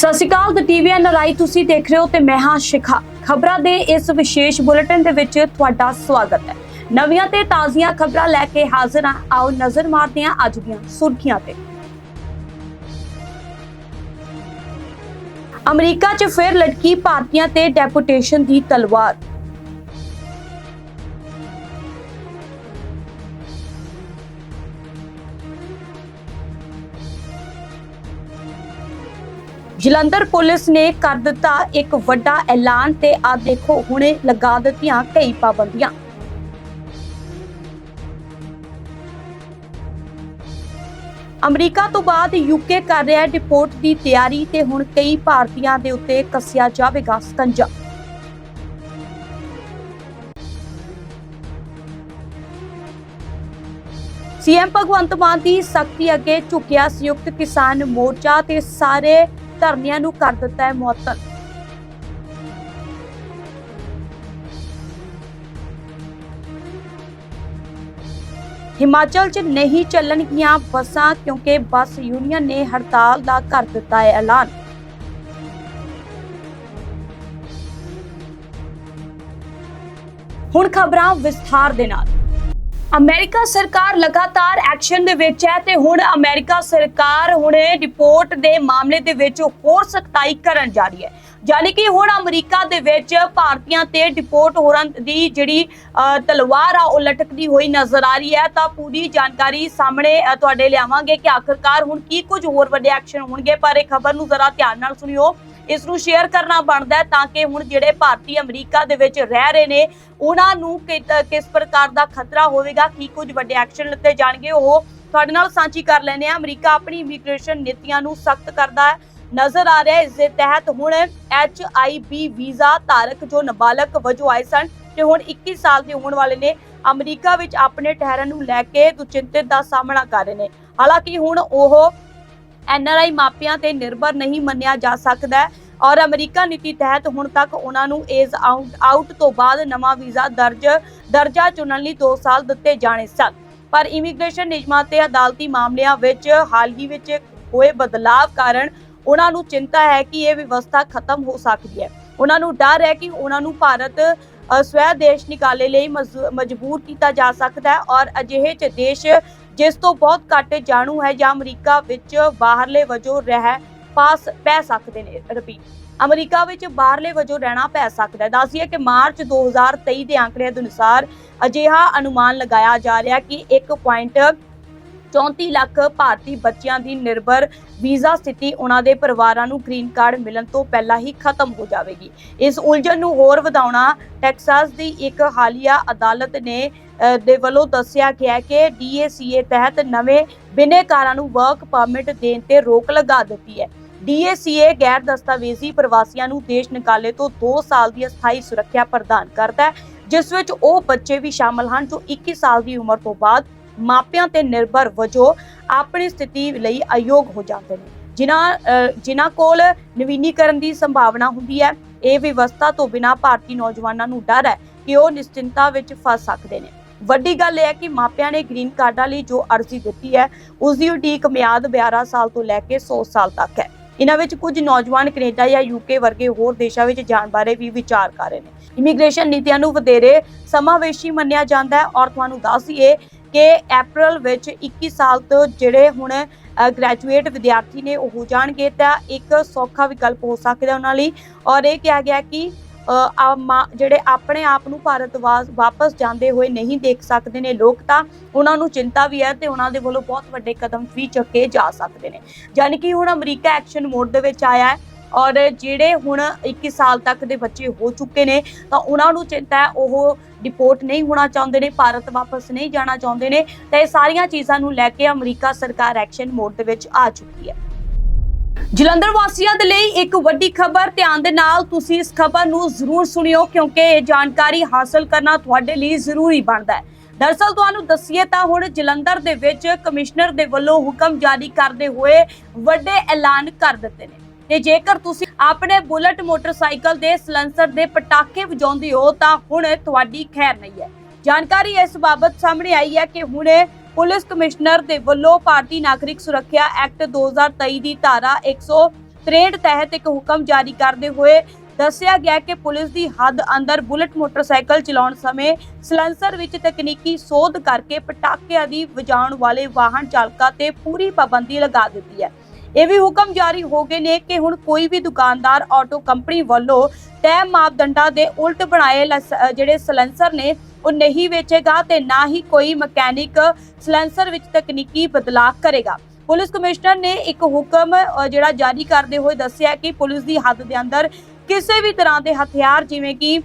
ਸਤਿ ਸ਼੍ਰੀ ਅਕਾਲ ਦ ਟੀਵੀ ਐਨ ਰਾਈ ਤੁਸੀਂ ਦੇਖ ਰਹੇ ਹੋ ਤੇ ਮੈਂ ਹਾਂ ਸ਼ਿਖਾ। ਖਬਰਾਂ ਦੇ ਇਸ ਵਿਸ਼ੇਸ਼ ਬੁਲੇਟਿਨ ਦੇ ਵਿੱਚ ਤੁਹਾਡਾ ਸਵਾਗਤ ਹੈ। ਨਵੀਆਂ ਤੇ ਤਾਜ਼ੀਆਂ ਖਬਰਾਂ ਲੈ ਕੇ ਹਾਜ਼ਰ ਹਾਂ। ਆਓ ਨਜ਼ਰ ਮਾਰਦੇ ਹਾਂ ਅੱਜ ਦੀਆਂ ਸੁਰਖੀਆਂ ਤੇ। ਅਮਰੀਕਾ 'ਚ ਫਿਰ ਲਟਕੀ ਭਾਰਤੀਆਂ ਤੇ ਡੈਪੂਟੇਸ਼ਨ ਦੀ ਤਲਵਾਰ। ਜਲੰਧਰ ਪੁਲਿਸ ਨੇ ਕਰ ਦਿੱਤਾ ਇੱਕ ਵੱਡਾ ਐਲਾਨ ਤੇ ਆ ਦੇਖੋ, ਹੁਣੇ ਲਗਾ ਦਿੱਤੀਆਂ ਕਈ ਪਾਬੰਦੀਆਂ। ਅਮਰੀਕਾ ਤੋਂ ਬਾਅਦ ਯੂਕੇ ਕਰ ਰਿਹਾ ਹੈ ਡਿਪੋਰਟ ਦੀ ਤਿਆਰੀ ਤੇ ਹੁਣ ਕਈ ਭਾਰਤੀਆਂ ਦੇ ਉੱਤੇ ਕੱਸਿਆ ਜਾਵੇਗਾ ਸਕੰਜਾ। ਸੀਐਮ ਭਗਵੰਤ ਮਾਨ ਦੀ ਸਖਤੀ ਅੱਗੇ ਝੁਕਿਆ ਸੰਯੁਕਤ ਕਿਸਾਨ ਮੋਰਚਾ ਤੇ ਸਾਰੇ ਧਰਨਿਆਂ ਨੂੰ ਕਰ ਦਿੱਤਾ ਹੈ ਮੁਅੱਤਲ ਹਿਮਾਚਲ 'ਚ ਨਹੀਂ ਚੱਲਣਗੀਆਂ ਬੱਸਾਂ ਕਿਉਂਕਿ ਬੱਸ ਯੂਨੀਅਨ ਨੇ ਹੜਤਾਲ ਦਾ ਕਰ ਦਿੱਤਾ ਹੈ ਐਲਾਨ। ਹੁਣ ਖਬਰਾਂ ਵਿਸਥਾਰ ਦੇ ਨਾਲ। ਅਮਰੀਕਾ ਸਰਕਾਰ ਲਗਾਤਾਰ ਐਕਸ਼ਨ ਦੇ ਵਿੱਚ ਹੈ ਤੇ ਹੁਣ ਅਮਰੀਕਾ ਸਰਕਾਰ ਹੁਣੇ ਰਿਪੋਰਟ ਦੇ ਮਾਮਲੇ ਦੇ ਵਿੱਚ ਹੋਰ ਸਖਤਾਈ ਕਰਨ ਜਾ ਰਹੀ ਹੈ। ਯਾਨੀ ਕਿ ਹੁਣ ਅਮਰੀਕਾ ਦੇ ਵਿੱਚ ਭਾਰਤੀਆਂ ਤੇ ਡਿਪੋਰਟ ਹੋਣ ਦੀ ਜਿਹੜੀ ਤਲਵਾਰ ਆ, ਉਹ ਲਟਕਦੀ ਹੋਈ ਨਜ਼ਰ ਆ ਰਹੀ ਹੈ। ਤਾਂ ਪੂਰੀ ਜਾਣਕਾਰੀ ਸਾਹਮਣੇ ਤੁਹਾਡੇ ਲਿਆਵਾਂਗੇ ਕਿ ਆਖਰਕਾਰ ਹੁਣ ਕੀ ਕੁਝ ਹੋਰ ਵੱਡੇ ਐਕਸ਼ਨ ਹੋਣਗੇ, ਪਰ ਇਹ ਖਬਰ ਨੂੰ ਜ਼ਰਾ ਧਿਆਨ ਨਾਲ ਸੁਣਿਓ। ਇਸ ਨੂੰ ਸ਼ੇਅਰ ਕਰਨਾ ਬਣਦਾ ਤਾਂ ਕਿ ਹੁਣ ਜਿਹੜੇ ਭਾਰਤੀ ਅਮਰੀਕਾ ਦੇ ਵਿੱਚ ਰਹਿ ਰਹੇ ਨੇ, ਉਹਨਾਂ ਨੂੰ ਕਿਸ ਪ੍ਰਕਾਰ ਦਾ ਖਤਰਾ ਹੋਵੇਗਾ, ਕੀ ਕੁਝ ਵੱਡੇ ਐਕਸ਼ਨ ਲਿੱਤੇ ਜਾਣਗੇ, ਉਹ ਤੁਹਾਡੇ ਨਾਲ ਸਾਂਝੀ ਕਰ ਲੈਂਦੇ ਆ ਅਮਰੀਕਾ ਆਪਣੀ ਇਮੀਗ੍ਰੇਸ਼ਨ ਨੀਤੀਆਂ ਨੂੰ ਸਖਤ ਕਰਦਾ ਹੈ। ਨਜ਼ਰ ਆ ਰਿਹਾ ਇਸ ਦੇ ਤਹਿਤ ਹੁਣ ਐਚ ਆਈ ਬੀ ਵੀਜ਼ਾ ਧਾਰਕ ਜੋ ਨਾਬਾਲਗ ਵਜੋਂ ਆਏ ਸਨ ਤੇ ਹੁਣ 21 ਸਾਲ ਦੇ ਹੋਣ ਵਾਲੇ ਨੇ, ਅਮਰੀਕਾ ਵਿੱਚ ਆਪਣੇ ਠਹਿਰਨ ਨੂੰ ਲੈ ਕੇ ਦੁਚਿੰਤਿਤ ਦਾ ਸਾਹਮਣਾ ਕਰ ਰਹੇ ਨੇ। ਹਾਲਾਂਕਿ ਹੁਣ ਉਹ ਐਨਆਰਆਈ ਮਾਪਿਆਂ ਤੇ ਨਿਰਭਰ ਨਹੀਂ ਮੰਨਿਆ ਜਾ ਸਕਦਾ ਔਰ ਅਮਰੀਕਾ ਨੀਤੀ ਤਹਿਤ ਹੁਣ ਤੱਕ ਉਹਨਾਂ ਨੂੰ ਏਜ ਆਊਟ ਤੋਂ ਬਾਅਦ ਨਵਾਂ ਵੀਜ਼ਾ ਦਰਜ, ਦਰਜਾ ਚੁਣਨ ਲਈ 2 ਸਾਲ ਦਿੱਤੇ ਜਾਣੇ ਸਨ। ਪਰ ਇਮੀਗ੍ਰੇਸ਼ਨ ਨਿਯਮਾਂ ਤੇ ਅਦਾਲਤੀ ਮਾਮਲਿਆਂ ਵਿੱਚ ਹਾਲ ਹੀ ਵਿੱਚ ਹੋਏ ਬਦਲਾਅ ਕਾਰਨ ਉਹਨਾਂ ਨੂੰ ਚਿੰਤਾ ਹੈ ਕਿ ਇਹ ਵਿਵਸਥਾ ਖਤਮ ਹੋ ਸਕਦੀ ਹੈ। ਉਹਨਾਂ ਨੂੰ ਡਰ ਹੈ ਕਿ ਉਹਨਾਂ ਨੂੰ ਭਾਰਤ ਸਵੈ ਦੇਸ਼ ਨਿਕਾਲੇ ਲਈ ਮਜ਼- ਮਜਬੂਰ ਕੀਤਾ ਜਾ ਸਕਦਾ ਹੈ ਔਰ ਅਜਿਹੇ ਚ ਦੇਸ਼ ਜਿਸ ਤੋਂ ਬਹੁਤ ਘੱਟ ਜਾਣੂ ਹੈ ਜਾਂ ਅਮਰੀਕਾ ਵਿੱਚ ਬਾਹਰਲੇ ਵਜੋਂ ਰਹਿ ਪਾਸ ਪੈ ਸਕਦੇ ਨੇ ਰਿਪੀਟ ਅਮਰੀਕਾ ਵਿੱਚ ਬਾਹਰਲੇ ਵਜੋਂ ਰਹਿਣਾ ਪੈ ਸਕਦਾ ਹੈ। ਦੱਸਿਏ ਕਿ ਮਾਰਚ 2023 ਦੇ ਅੰਕੜਿਆਂ ਦੇ ਅਨੁਸਾਰ ਅਜਿਹਾ ਅਨੁਮਾਨ ਲਗਾਇਆ ਜਾ ਰਿਹਾ ਕਿ 1.34 ਲੱਖ ਭਾਰਤੀ ਬੱਚਿਆਂ ਦੀ ਨਿਰਭਰ ਵੀਜ਼ਾ ਸਥਿਤੀ ਉਹਨਾਂ ਦੇ ਪਰਿਵਾਰਾਂ ਨੂੰ ਗ੍ਰੀਨ ਕਾਰਡ ਮਿਲਣ ਤੋਂ ਪਹਿਲਾਂ ਹੀ ਖਤਮ ਹੋ ਜਾਵੇਗੀ। ਇਸ ਉਲਝਣ ਨੂੰ ਹੋਰ ਵਧਾਉਣਾ ਟੈਕਸਾਸ ਦੀ ਇੱਕ ਹਾਲੀਆ ਅਦਾਲਤ ਨੇ ਦੇ ਵੱਲੋਂ ਦੱਸਿਆ ਗਿਆ ਹੈ ਕਿ ਡੀਏਸੀਏ ਤਹਿਤ ਨਵੇਂ ਬਿਨੇਕਾਰਾਂ ਨੂੰ ਵਰਕ ਪਰਮਿਟ ਦੇਣ ਤੇ ਰੋਕ ਲਗਾ ਦਿੱਤੀ ਹੈ। ਡੀਏਸੀਏ ਗੈਰ ਦਸਤਾਵੇਜ਼ੀ ਪ੍ਰਵਾਸੀਆਂ ਨੂੰ ਦੇਸ਼ ਨਿਕਾਲੇ ਤੋਂ 2 ਸਾਲ ਦੀ ਅਸਥਾਈ ਸੁਰੱਖਿਆ ਪ੍ਰਦਾਨ ਕਰਦਾ ਹੈ, ਜਿਸ ਵਿੱਚ ਉਹ ਬੱਚੇ ਵੀ ਸ਼ਾਮਲ ਹਨ ਜੋ 21 ਸਾਲ ਦੀ ਉਮਰ ਤੋਂ ਬਾਅਦ ਮਾਪਿਆਂ ਤੇ ਨਿਰਭਰ ਵਜੋਂ ਆਪਣੀ ਸਥਿਤੀ ਲਈ ਅਯੋਗ ਹੋ ਜਾਂਦੇ ਨੇ। ਜਿਨ੍ਹਾਂ ਜਿਨ੍ਹਾਂ ਕੋਲ ਨਵੀਨੀਕਰਨ ਦੀ ਸੰਭਾਵਨਾ ਹੁੰਦੀ ਹੈ, ਇਹ ਵਿਵਸਥਾ ਤੋਂ ਬਿਨਾਂ ਭਾਰਤੀ ਨੌਜਵਾਨਾਂ ਨੂੰ ਡਰ ਹੈ ਕਿ ਉਹ ਨਿਸ਼ਚਿੰਤਾ ਵਿੱਚ ਫਸ ਸਕਦੇ ਨੇ। ਵੱਡੀ ਗੱਲ ਇਹ ਹੈ ਕਿ ਮਾਪਿਆਂ ਨੇ ਗ੍ਰੀਨ ਕਾਰਡਾਂ ਲਈ ਜੋ ਅਰਜ਼ੀ ਦਿੱਤੀ ਹੈ ਉਸ ਦੀ ਉਡੀਕ ਮਿਆਦ 12 ਸਾਲ ਤੋਂ ਲੈ ਕੇ 100 ਸਾਲ ਤੱਕ ਹੈ। ਇਹਨਾਂ ਵਿੱਚ ਕੁਝ ਨੌਜਵਾਨ ਕੈਨੇਡਾ ਜਾਂ ਯੂਕੇ ਵਰਗੇ ਹੋਰ ਦੇਸ਼ਾਂ ਵਿੱਚ ਜਾਣ ਬਾਰੇ ਵੀ ਵਿਚਾਰ ਕਰ ਰਹੇ ਨੇ। ਇਮੀਗ੍ਰੇਸ਼ਨ ਨੀਤੀਆਂ ਨੂੰ ਵਧੇਰੇ ਸਮਾਵੇਸ਼ੀ ਮੰਨਿਆ ਜਾਂਦਾ ਹੈ ਔਰ ਤੁਹਾਨੂੰ ਦੱਸ ਦਈਏ ਕਿ ਅਪ੍ਰੈਲ ਵਿੱਚ 21 ਸਾਲ ਤੋਂ ਜਿਹੜੇ ਹੁਣ ਗ੍ਰੈਜੂਏਟ ਵਿਦਿਆਰਥੀ ਨੇ ਉਹ ਹੋ ਜਾਣਗੇ ਤਾਂ ਇੱਕ ਸੌਖਾ ਵਿਕਲਪ ਹੋ ਸਕਦਾ ਉਹਨਾਂ ਲਈ। ਔਰ ਇਹ ਕਿਹਾ ਗਿਆ ਕਿ ਜਿਹੜੇ ਆਪਣੇ ਆਪ ਨੂੰ ਭਾਰਤ ਵਾ- ਵਾਪਸ ਜਾਂਦੇ ਹੋਏ ਨਹੀਂ ਦੇਖ ਸਕਦੇ ਨੇ ਲੋਕ ਤਾਂ ਉਹਨਾਂ ਨੂੰ ਚਿੰਤਾ ਵੀ ਹੈ ਤੇ ਉਹਨਾਂ ਦੇ ਵੱਲੋਂ ਬਹੁਤ ਵੱਡੇ ਕਦਮ ਵੀ ਚੁੱਕੇ ਜਾ ਸਕਦੇ ਨੇ। ਯਾਨੀ ਕਿ ਹੁਣ ਅਮਰੀਕਾ ਐਕਸ਼ਨ ਮੋਡ ਦੇ ਵਿੱਚ ਆਇਆ ਹੈ ਔਰ ਜਿਹੜੇ ਹੁਣ 21 ਸਾਲ ਤੱਕ ਦੇ ਬੱਚੇ ਹੋ ਚੁੱਕੇ ਨੇ ਤਾਂ ਉਹਨਾਂ ਨੂੰ ਚਿੰਤਾ ਹੈ, ਉਹ ਡਿਪੋਰਟ ਨਹੀਂ ਹੋਣਾ ਚਾਹੁੰਦੇ ਨੇ, ਭਾਰਤ ਵਾਪਸ ਨਹੀਂ ਜਾਣਾ ਚਾਹੁੰਦੇ ਨੇ, ਤਾਂ ਇਹ ਸਾਰੀਆਂ ਚੀਜ਼ਾਂ ਨੂੰ ਲੈ ਕੇ ਅਮਰੀਕਾ ਸਰਕਾਰ ਐਕਸ਼ਨ ਮੋਡ ਦੇ ਵਿੱਚ ਆ ਚੁੱਕੀ ਹੈ। ਜਲੰਧਰ ਵਾਸੀਆਂ ਦੇ ਲਈ ਇੱਕ ਵੱਡੀ ਖਬਰ, ਧਿਆਨ ਦੇ ਨਾਲ ਤੁਸੀਂ ਇਸ ਖਬਰ ਨੂੰ ਜ਼ਰੂਰ ਸੁਣਿਓ, ਕਿਉਂਕਿ ਇਹ ਜਾਣਕਾਰੀ ਹਾਸਲ ਕਰਨਾ ਤੁਹਾਡੇ ਲਈ ਜ਼ਰੂਰੀ ਬਣਦਾ ਹੈ। ਦਰਅਸਲ ਤੁਹਾਨੂੰ ਦੱਸੀਏ ਤਾਂ ਹੁਣ ਜਲੰਧਰ ਦੇ ਵਿੱਚ ਕਮਿਸ਼ਨਰ ਦੇ ਵੱਲੋਂ ਹੁਕਮ ਜਾਰੀ ਕਰਦੇ ਹੋਏ ਵੱਡੇ ਐਲਾਨ ਕਰ ਦਿੱਤੇ ਨੇ। ਤੇ ਜੇਕਰ ਤੁਸੀਂ ਆਪਣੇ ਬੁਲਟ ਮੋਟਰਸਾਈਕਲ ਦੇ ਸਲੈਂਸਰ ਦੇ ਪਟਾਕੇ ਵਜਾਉਂਦੇ ਹੋ, ਤਾਂ ਹੁਣ ਤੁਹਾਡੀ ਖੈਰ ਨਹੀਂ ਹੈ। ਜਾਣਕਾਰੀ ਇਸ ਬਾਬਤ ਸਾਹਮਣੇ ਆਈ ਹੈ ਕਿ ਹੁਣੇ ਪੁਲਿਸ ਕਮਿਸ਼ਨਰ ਦੇ ਵੱਲੋਂ ਭਾਰਤੀ ਨਾਗਰਿਕ ਸੁਰੱਖਿਆ ਐਕਟ 2023 ਦੀ ਧਾਰਾ 63 ਤਹਿਤ ਇੱਕ ਹੁਕਮ ਜਾਰੀ ਕਰਦੇ ਹੋਏ ਦੱਸਿਆ ਗਿਆ ਕਿ ਪੁਲਿਸ ਦੀ ਹੱਦ ਅੰਦਰ ਬੁਲਟ ਮੋਟਰਸਾਈਕਲ ਚਲਾਉਣ ਸਮੇਂ ਸਲੈਂਸਰ ਵਿੱਚ ਤਕਨੀਕੀ ਸੋਧ ਕਰਕੇ ਪਟਾਕਿਆਂ ਦੀ ਵਜਾਉਣ ਵਾਲੇ ਵਾਹਨ ਚਾਲਕਾਂ ਤੇ ਪੂਰੀ ਪਾਬੰਦੀ ਲਗਾ ਦਿੱਤੀ ਹੈ। ਇਹ ਵੀ ਹੁਕਮ ਜਾਰੀ ਹੋ ਗਏ ਨੇ ਕਿ ਹੁਣ ਕੋਈ ਵੀ ਦੁਕਾਨਦਾਰ, ਆਟੋ ਕੰਪਨੀ ਵੱਲੋਂ ਤੈਅ ਮਾਪਦੰਡਾਂ ਦੇ ਉਲਟ ਬਣਾਏ ਜਿਹੜੇ ਸਲੈਂਸਰ ਨੇ, ਉਹ ਨਹੀਂ ਵੇਚੇਗਾ ਤੇ ਨਾ ਹੀ ਕੋਈ ਮਕੈਨਿਕ ਸਲੈਂਸਰ ਵਿੱਚ ਤਕਨੀਕੀ ਬਦਲਾਅ ਕਰੇਗਾ। ਪੁਲਿਸ ਕਮਿਸ਼ਨਰ ਨੇ ਇੱਕ ਹੁਕਮ ਜਿਹੜਾ ਜਾਰੀ ਕਰਦੇ ਹੋਏ ਦੱਸਿਆ ਕਿ ਪੁਲਿਸ ਦੀ ਹੱਦ ਦੇ ਅੰਦਰ ਕਿਸੇ ਵੀ ਤਰ੍ਹਾਂ ਦੇ ਹਥਿਆਰ ਜਿਵੇਂ ਕਿ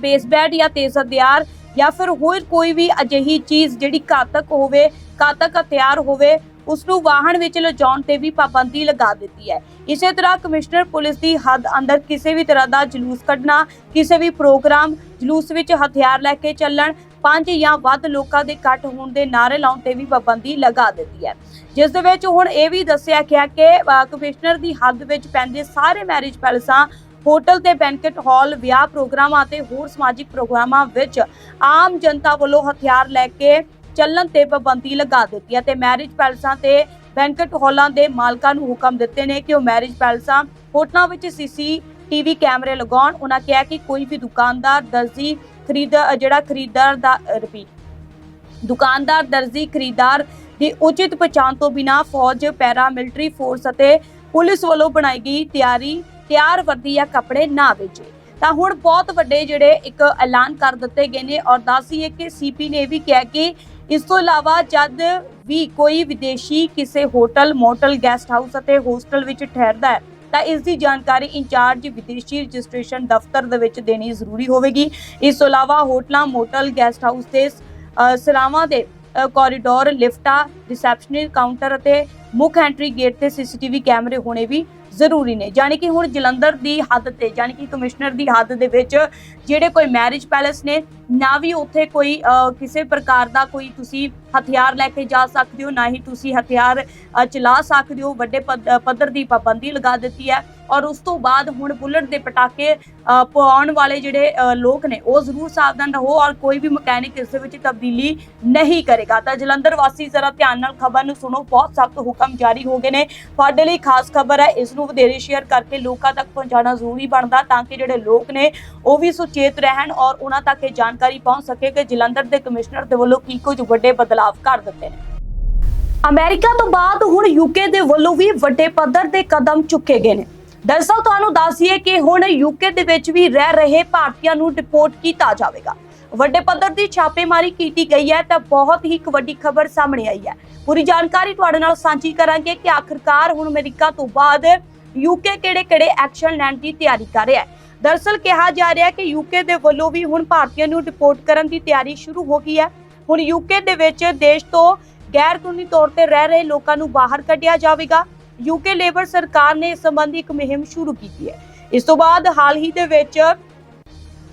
ਬੇਸਬੈਟ ਜਾਂ ਤੇਜ਼ ਹਥਿਆਰ ਜਾਂ ਫਿਰ ਹੋਰ ਕੋਈ ਵੀ ਅਜਿਹੀ ਚੀਜ਼ ਜਿਹੜੀ ਘਾਤਕ ਹੋਵੇ, ਘਾਤਕ ਹਥਿਆਰ ਹੋਵੇ ਉਸ ਨੂੰ ਵਾਹਨ ਵਿੱਚ ਲਿਜਾਉਣ ਤੇ ਵੀ ਪਾਬੰਦੀ ਲਗਾ ਦਿੱਤੀ ਹੈ। ਇਸੇ ਤਰ੍ਹਾਂ ਕਮਿਸ਼ਨਰ ਪੁਲਿਸ ਦੀ ਹੱਦ ਅੰਦਰ ਕਿਸੇ ਵੀ ਤਰ੍ਹਾਂ ਦਾ ਜਲੂਸ ਕੱਢਣਾ, ਕਿਸੇ ਵੀ ਪ੍ਰੋਗਰਾਮ ਜਲੂਸ ਵਿੱਚ ਹਥਿਆਰ ਲੈ ਕੇ ਚੱਲਣ, ਪੰਜ ਜਾਂ ਵੱਧ ਲੋਕਾਂ ਦੇ ਇਕੱਠ ਹੋਣ ਦੇ ਨਾਅਰੇ ਲਾਉਣ ਤੇ ਵੀ ਪਾਬੰਦੀ ਲਗਾ ਦਿੱਤੀ ਹੈ। ਜਿਸ ਦੇ ਵਿੱਚ ਹੁਣ ਇਹ ਵੀ ਦੱਸਿਆ ਗਿਆ ਕਿ ਕਮਿਸ਼ਨਰ ਦੀ ਹੱਦ ਵਿੱਚ ਪੈਂਦੇ ਸਾਰੇ ਮੈਰਿਜ ਪੈਲਸਾਂ, ਹੋਟਲ ਤੇ ਬੈਂਕਟ ਹਾਲ, ਵਿਆਹ ਪ੍ਰੋਗਰਾਮਾਂ ਅਤੇ ਹੋਰ ਸਮਾਜਿਕ ਪ੍ਰੋਗਰਾਮਾਂ ਵਿੱਚ ਆਮ ਜਨਤਾ ਵੱਲੋਂ ਹਥਿਆਰ ਲੈ ਕੇ ਚੱਲਣ ਤੇ ਪਾਬੰਦੀ ਲਗਾ ਦਿੱਤੀ ਹੈ ਤੇ ਮੈਰਿਜ ਪੈਲਸਾਂ ਤੇ ਬੈਂਕਟ ਹਾਲਾਂ ਦੇ ਮਾਲਕਾਂ ਨੂੰ ਹੁਕਮ ਦਿੱਤੇ ਨੇ ਕਿ ਉਹ ਮੈਰਿਜ ਪੈਲਸਾਂ ਹੋਟਲਾਂ ਵਿੱਚ ਸੀਸੀ ਟੀਵੀ ਕੈਮਰੇ ਲਗਾਉਣ। ਉਹਨਾਂ ਕਿਹਾ ਕਿ ਕੋਈ ਵੀ ਦੁਕਾਨਦਾਰ ਦਰਜੀ ਖਰੀਦ, ਜਿਹੜਾ ਖਰੀਦਦਾਰ ਦਾ ਰਿਪੀਟ ਦੁਕਾਨਦਾਰ ਦਰਜੀ ਖਰੀਦਦਾਰ ਦੀ ਉਚਿਤ ਪਛਾਣ ਤੋਂ ਬਿਨਾ ਫੌਜ ਪੈਰਾ ਮਿਲਟਰੀ ਫੋਰਸ ਅਤੇ ਪੁਲਿਸ ਵੱਲੋਂ ਬਣਾਈ ਗਈ ਤਿਆਰੀ, ਤਿਆਰ ਵਰਦੀ ਜਾਂ ਕੱਪੜੇ ਨਾ ਵੇਚੇ। ਤਾਂ ਹੁਣ ਬਹੁਤ ਵੱਡੇ ਜਿਹੜੇ ਇੱਕ ਐਲਾਨ ਕਰ ਦਿੱਤੇ ਗਏ ਨੇ ਔਰ ਦੱਸੀਏ ਕਿ ਸੀਪੀ ਨੇ ਇਹ ਵੀ ਕਿਹਾ ਕਿ ਇਸ ਤੋਂ ਇਲਾਵਾ ਜਦ ਵੀ ਕੋਈ ਵਿਦੇਸ਼ੀ ਕਿਸੇ ਹੋਟਲ, ਮੋਟਲ, ਗੈਸਟ ਹਾਊਸ ਅਤੇ ਹੋਸਟਲ ਵਿੱਚ ਠਹਿਰਦਾ ਹੈ, ਤਾਂ ਇਸ ਦੀ ਜਾਣਕਾਰੀ ਇੰਚਾਰਜ ਵਿਦੇਸ਼ੀ ਰਜਿਸਟ੍ਰੇਸ਼ਨ ਦਫ਼ਤਰ ਦੇ ਵਿੱਚ ਦੇਣੀ ਜ਼ਰੂਰੀ ਹੋਵੇਗੀ। ਇਸ ਤੋਂ ਇਲਾਵਾ ਹੋਟਲਾਂ, ਮੋਟਲ, ਗੈਸਟ ਹਾਊਸ ਦੇ ਸਰਾਵਾਂ ਦੇ ਕੋਰੀਡੋਰ ਲਿਫਟਾਂ, ਰਿਸੈਪਸ਼ਨਿਸਟ, ਕਾਊਂਟਰ ਅਤੇ ਮੁੱਖ ਐਂਟਰੀ ਗੇਟ ਤੇ ਸੀਸੀਟੀਵੀ ਕੈਮਰੇ ਹੋਣੇ ਵੀ ਜ਼ਰੂਰੀ ਨੇ। ਜਾਣੀ ਕਿ ਹੁਣ ਜਲੰਧਰ ਦੀ ਹੱਦ ਤੇ, ਜਾਣੀ ਕਿ ਕਮਿਸ਼ਨਰ ਦੀ ਹੱਦ ਦੇ ਵਿੱਚ ਜਿਹੜੇ ਕੋਈ ਮੈਰਿਜ ਪੈਲੇਸ ਨੇ, ਨਾ ਵੀ ਉੱਥੇ ਕੋਈ ਕਿਸੇ ਪ੍ਰਕਾਰ ਦਾ ਕੋਈ ਤੁਸੀਂ ਹਥਿਆਰ ਲੈ ਕੇ ਜਾ ਸਕਦੇ ਹੋ, ਨਾ ਹੀ ਤੁਸੀਂ ਹਥਿਆਰ ਚਲਾ ਸਕਦੇ ਹੋ। ਵੱਡੇ ਪੱਧ- ਪੱਧਰ ਦੀ ਪਾਬੰਦੀ ਲਗਾ ਦਿੱਤੀ ਹੈ। ਔਰ ਉਸ ਤੋਂ ਬਾਅਦ ਹੁਣ ਬੁਲਟ ਦੇ ਪਟਾਕੇ ਪਾਉਣ ਵਾਲੇ ਜਿਹੜੇ ਲੋਕ ਨੇ, ਉਹ ਜ਼ਰੂਰ ਸਾਵਧਾਨ ਰਹੋ ਔਰ ਕੋਈ ਵੀ ਮਕੈਨਿਕ ਇਸ ਦੇ ਵਿੱਚ ਤਬਦੀਲੀ ਨਹੀਂ ਕਰੇਗਾ। ਤਾਂ ਜਲੰਧਰ ਵਾਸੀ ਜ਼ਰਾ ਧਿਆਨ ਨਾਲ ਖਬਰ ਨੂੰ ਸੁਣੋ। ਬਹੁਤ ਸਖਤ ਹੁਕਮ ਜਾਰੀ ਹੋ ਗਏ ਨੇ। ਤੁਹਾਡੇ ਲਈ ਖਾਸ ਖਬਰ ਹੈ। ਇਸ ਨੂੰ ਵਧੇਰੇ ਸ਼ੇਅਰ ਕਰਕੇ ਲੋਕਾਂ ਤੱਕ ਪਹੁੰਚਾਉਣਾ ਜ਼ਰੂਰੀ ਬਣਦਾ ਤਾਂ ਕਿ ਜਿਹੜੇ ਲੋਕ ਨੇ, ਉਹ ਵੀ ਸੁਚੇਤ ਰਹਿਣ ਔਰ ਉਹਨਾਂ ਤੱਕ ਇਹ ਜਾਣਕਾਰੀ ਪਹੁੰਚ ਸਕੇ ਕਿ ਜਲੰਧਰ ਦੇ ਕਮਿਸ਼ਨਰ ਦੇ ਵੱਲੋਂ ਕੀ ਕੁਝ ਵੱਡੇ ਬਦਲਾਅ ਕਰ ਦਿੱਤੇ ਨੇ। ਅਮਰੀਕਾ ਤੋਂ ਬਾਅਦ ਹੁਣ ਯੂਕੇ ਦੇ ਵੱਲੋਂ ਵੀ ਵੱਡੇ ਪੱਧਰ ਦੇ ਕਦਮ ਚੁੱਕੇ ਗਏ ਨੇ। ਦਰਅਸਲ ਤੁਹਾਨੂੰ ਦੱਸੀਏ ਕਿ ਹੁਣ ਯੂਕੇ ਦੇ ਵਿੱਚ ਵੀ ਰਹਿ ਰਹੇ ਭਾਰਤੀਆਂ ਨੂੰ ਡਿਪੋਰਟ ਕੀਤਾ ਜਾਵੇਗਾ। ਵੱਡੇ ਪੱਧਰ ਦੀ ਛਾਪੇਮਾਰੀ ਕੀਤੀ ਗਈ ਹੈ ਤਾਂ ਬਹੁਤ ਹੀ ਇੱਕ ਵੱਡੀ ਖਬਰ ਸਾਹਮਣੇ ਆਈ ਹੈ। ਪੂਰੀ ਜਾਣਕਾਰੀ ਤੁਹਾਡੇ ਨਾਲ ਸਾਂਝੀ ਕਰਾਂਗੇ ਕਿ ਆਖਰਕਾਰ ਹੁਣ ਅਮਰੀਕਾ ਤੋਂ ਬਾਅਦ ਯੂਕੇ ਕਿਹੜੇ-ਕਿਹੜੇ ਐਕਸ਼ਨ ਲੈਣ ਦੀ ਤਿਆਰੀ ਕਰ ਰਿਹਾ ਹੈ। ਦਰਅਸਲ ਕਿਹਾ ਜਾ ਰਿਹਾ ਹੈ ਕਿ ਯੂਕੇ ਦੇ ਵੱਲੋਂ ਵੀ ਹੁਣ ਭਾਰਤੀਆਂ ਨੂੰ ਡਿਪੋਰਟ ਕਰਨ ਦੀ ਤਿਆਰੀ ਸ਼ੁਰੂ ਹੋ ਗਈ ਹੈ। ਹੁਣ ਯੂਕੇ ਦੇ ਵਿੱਚ ਦੇਸ਼ ਤੋਂ ਗੈਰ ਕਾਨੂੰਨੀ ਤੌਰ ਤੇ ਰਹਿ ਰਹੇ ਲੋਕਾਂ ਨੂੰ ਬਾਹਰ ਕੱਢਿਆ ਜਾਵੇਗਾ। ਯੂਕੇ ਲੇਬਰ ਸਰਕਾਰ ਨੇ ਇਸ ਸੰਬੰਧੀ ਇੱਕ ਮੁਹਿੰਮ ਸ਼ੁਰੂ ਕੀਤੀ ਹੈ। ਇਸ ਤੋਂ ਬਾਅਦ ਹਾਲ ਹੀ ਦੇ ਵਿੱਚ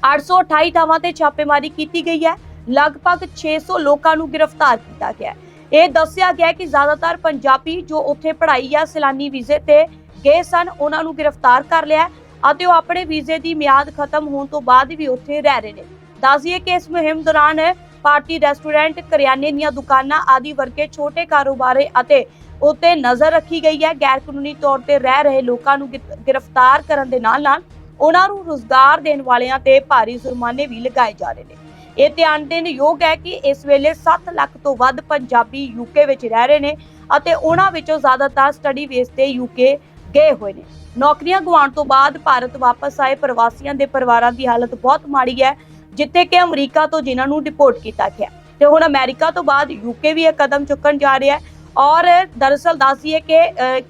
828 ਥਾਵਾਂ ਤੇ ਛਾਪੇਮਾਰੀ ਕੀਤੀ ਗਈ ਹੈ। ਲਗਭਗ 600 ਲੋਕਾਂ ਨੂੰ ਗ੍ਰਿਫਤਾਰ ਕੀਤਾ ਗਿਆ ਇਹ ਦੱਸਿਆ ਗਿਆ ਕਿ ਜ਼ਿਆਦਾਤਰ ਪੰਜਾਬੀ ਜੋ ਉੱਥੇ ਪੜ੍ਹਾਈ ਜਾਂ ਸੈਲਾਨੀ ਵੀਜ਼ੇ ਤੇ ਗਏ ਸਨ, ਉਹਨਾਂ ਨੂੰ ਗ੍ਰਿਫਤਾਰ ਕਰ ਲਿਆ ਅਤੇ ਉਹ ਆਪਣੇ ਵੀਜ਼ੇ ਦੀ ਮਿਆਦ ਖਤਮ ਹੋਣ ਤੋਂ ਬਾਅਦ ਵੀ ਉੱਥੇ ਰਹਿ ਰਹੇ ਨੇ। ਦੱਸੀਏ ਕਿ ਇਸ ਮੁਹਿੰਮ ਦੌਰਾਨ ਪਾਰਟੀ ਰੈਸਟੋਰੈਂਟ, ਕਰਿਆਨੇ ਦੀਆਂ ਦੁਕਾਨਾਂ ਆਦਿ ਵਰਗੇ ਛੋਟੇ ਕਾਰੋਬਾਰੇ ਅਤੇ ਉੱਤੇ ਨਜ਼ਰ ਰੱਖੀ ਗਈ ਹੈ। ਗੈਰ ਕਾਨੂੰਨੀ ਤੌਰ ਤੇ ਰਹਿ ਰਹੇ ਲੋਕਾਂ ਨੂੰ ਗਿ- ਗ੍ਰਿਫਤਾਰ ਕਰਨ ਦੇ ਨਾਲ ਨਾਲ ਉਹਨਾਂ ਨੂੰ ਰੁਜ਼ਗਾਰ ਦੇਣ ਵਾਲਿਆਂ ਤੇ ਭਾਰੀ ਜੁਰਮਾਨੇ ਵੀ ਲਗਾਏ ਜਾ ਰਹੇ ਨੇ। ਇਹ ਧਿਆਨ ਦੇਣ ਯੋਗ ਹੈ ਕਿ ਇਸ ਵੇਲੇ 7 ਲੱਖ ਤੋਂ ਵੱਧ ਪੰਜਾਬੀ ਯੂਕੇ ਵਿੱਚ ਰਹਿ ਰਹੇ ਨੇ ਅਤੇ ਉਹਨਾਂ ਵਿੱਚੋਂ ਜ਼ਿਆਦਾਤਰ ਸਟੱਡੀ ਬੇਸ ਤੇ ਯੂਕੇ ਗਏ ਹੋਏ ਨੇ। ਨੌਕਰੀਆਂ ਗਵਾਉਣ ਤੋਂ ਬਾਅਦ ਭਾਰਤ ਵਾਪਸ ਆਏ ਪ੍ਰਵਾਸੀਆਂ ਦੇ ਪਰਿਵਾਰਾਂ ਦੀ ਹਾਲਤ ਬਹੁਤ ਮਾੜੀ ਹੈ। ਜਿੱਥੇ ਕਿ ਅਮਰੀਕਾ ਤੋਂ ਜਿਨ੍ਹਾਂ ਨੂੰ ਡਿਪੋਰਟ ਕੀਤਾ ਗਿਆ। ਤੇ ਹੁਣ ਅਮਰੀਕਾ ਤੋਂ ਬਾਅਦ ਯੂਕੇ ਵੀ ਇਹ ਕਦਮ ਚੁੱਕਣ ਜਾ ਰਿਹਾ ਹੈ। ਔਰ ਦਰਅਸਲ ਦੱਸੀਏ ਕਿ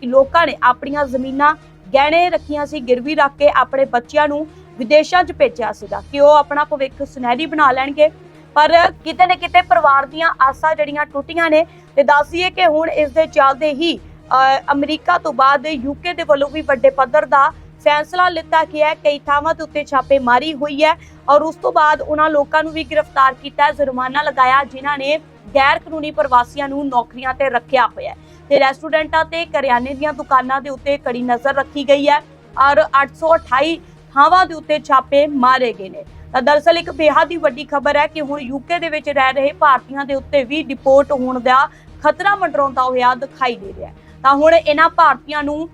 ਲੋਕਾਂ ਨੇ ਆਪਣੀਆਂ ਜ਼ਮੀਨਾਂ ਗਹਿਣੇ ਰੱਖੀਆਂ ਸੀ, ਗਿਰਵੀ ਰੱਖ ਕੇ ਆਪਣੇ ਬੱਚਿਆਂ ਨੂੰ ਵਿਦੇਸ਼ਾਂ 'ਚ ਭੇਜਿਆ ਸੀਗਾ ਕਿ ਉਹ ਆਪਣਾ ਭਵਿੱਖ ਸੁਨਹਿਰੀ ਬਣਾ ਲੈਣਗੇ। ਪਰ ਕਿਤੇ ਨਾ ਕਿਤੇ ਪਰਿਵਾਰ ਦੀਆਂ ਆਸਾਂ ਜਿਹੜੀਆਂ ਟੁੱਟੀਆਂ ਨੇ ਤੇ ਦੱਸੀਏ ਕਿ ਹੁਣ ਇਸ ਦੇ ਚੱਲਦੇ ਹੀ ਅਮਰੀਕਾ ਤੋਂ ਬਾਅਦ ਯੂਕੇ ਦੇ ਵੱਲੋਂ ਵੀ ਵੱਡੇ ਪੱਧਰ ਦਾ ਫੈਸਲਾ ਲਿੱਤਾ ਗਿਆ ਹੈ ਕਈ ਥਾਵਾਂ ਦੇ ਉੱਤੇ ਛਾਪੇਮਾਰੀ ਹੋਈ ਹੈ ਔਰ ਉਸ ਤੋਂ ਬਾਅਦ ਉਹਨਾਂ ਲੋਕਾਂ ਨੂੰ ਵੀ ਗ੍ਰਿਫਤਾਰ ਕੀਤਾ ਜੁਰਮਾਨਾ ਲਗਾਇਆ ਜਿਨ੍ਹਾਂ ਨੇ ਗੈਰ ਕਾਨੂੰਨੀ ਪ੍ਰਵਾਸੀਆਂ ਨੂੰ ਨੌਕਰੀਆਂ ਤੇ ਰੱਖਿਆ ਹੋਇਆ ਤੇ ਰੈਸਟੋਰੈਂਟਾਂ ਤੇ ਕਰਿਆਨੇ ਦੀਆਂ ਦੁਕਾਨਾਂ ਦੇ ਉੱਤੇ ਕੜੀ ਨਜ਼ਰ ਰੱਖੀ ਗਈ ਹੈ ਔਰ 828 ਥਾਵਾਂ ਦੇ ਉੱਤੇ ਛਾਪੇ ਮਾਰੇ ਗਏ ਨੇ। ਤਾਂ ਦਰਅਸਲ ਇੱਕ ਬੇਹੱਦ ਹੀ ਵੱਡੀ ਖਬਰ ਹੈ ਕਿ ਹੁਣ ਯੂਕੇ ਦੇ ਵਿੱਚ ਰਹਿ ਰਹੇ ਭਾਰਤੀਆਂ ਦੇ ਉੱਤੇ ਵੀ ਡਿਪੋਰਟ ਹੋਣ ਦਾ ਖਤਰਾ ਮੰਡਰਾਉਂਦਾ ਹੋਇਆ ਦਿਖਾਈ ਦੇ ਰਿਹਾ ਤਾਂ ਹੁਣ ਇਹਨਾਂ ਭਾਰਤੀਆਂ ਨੂੰ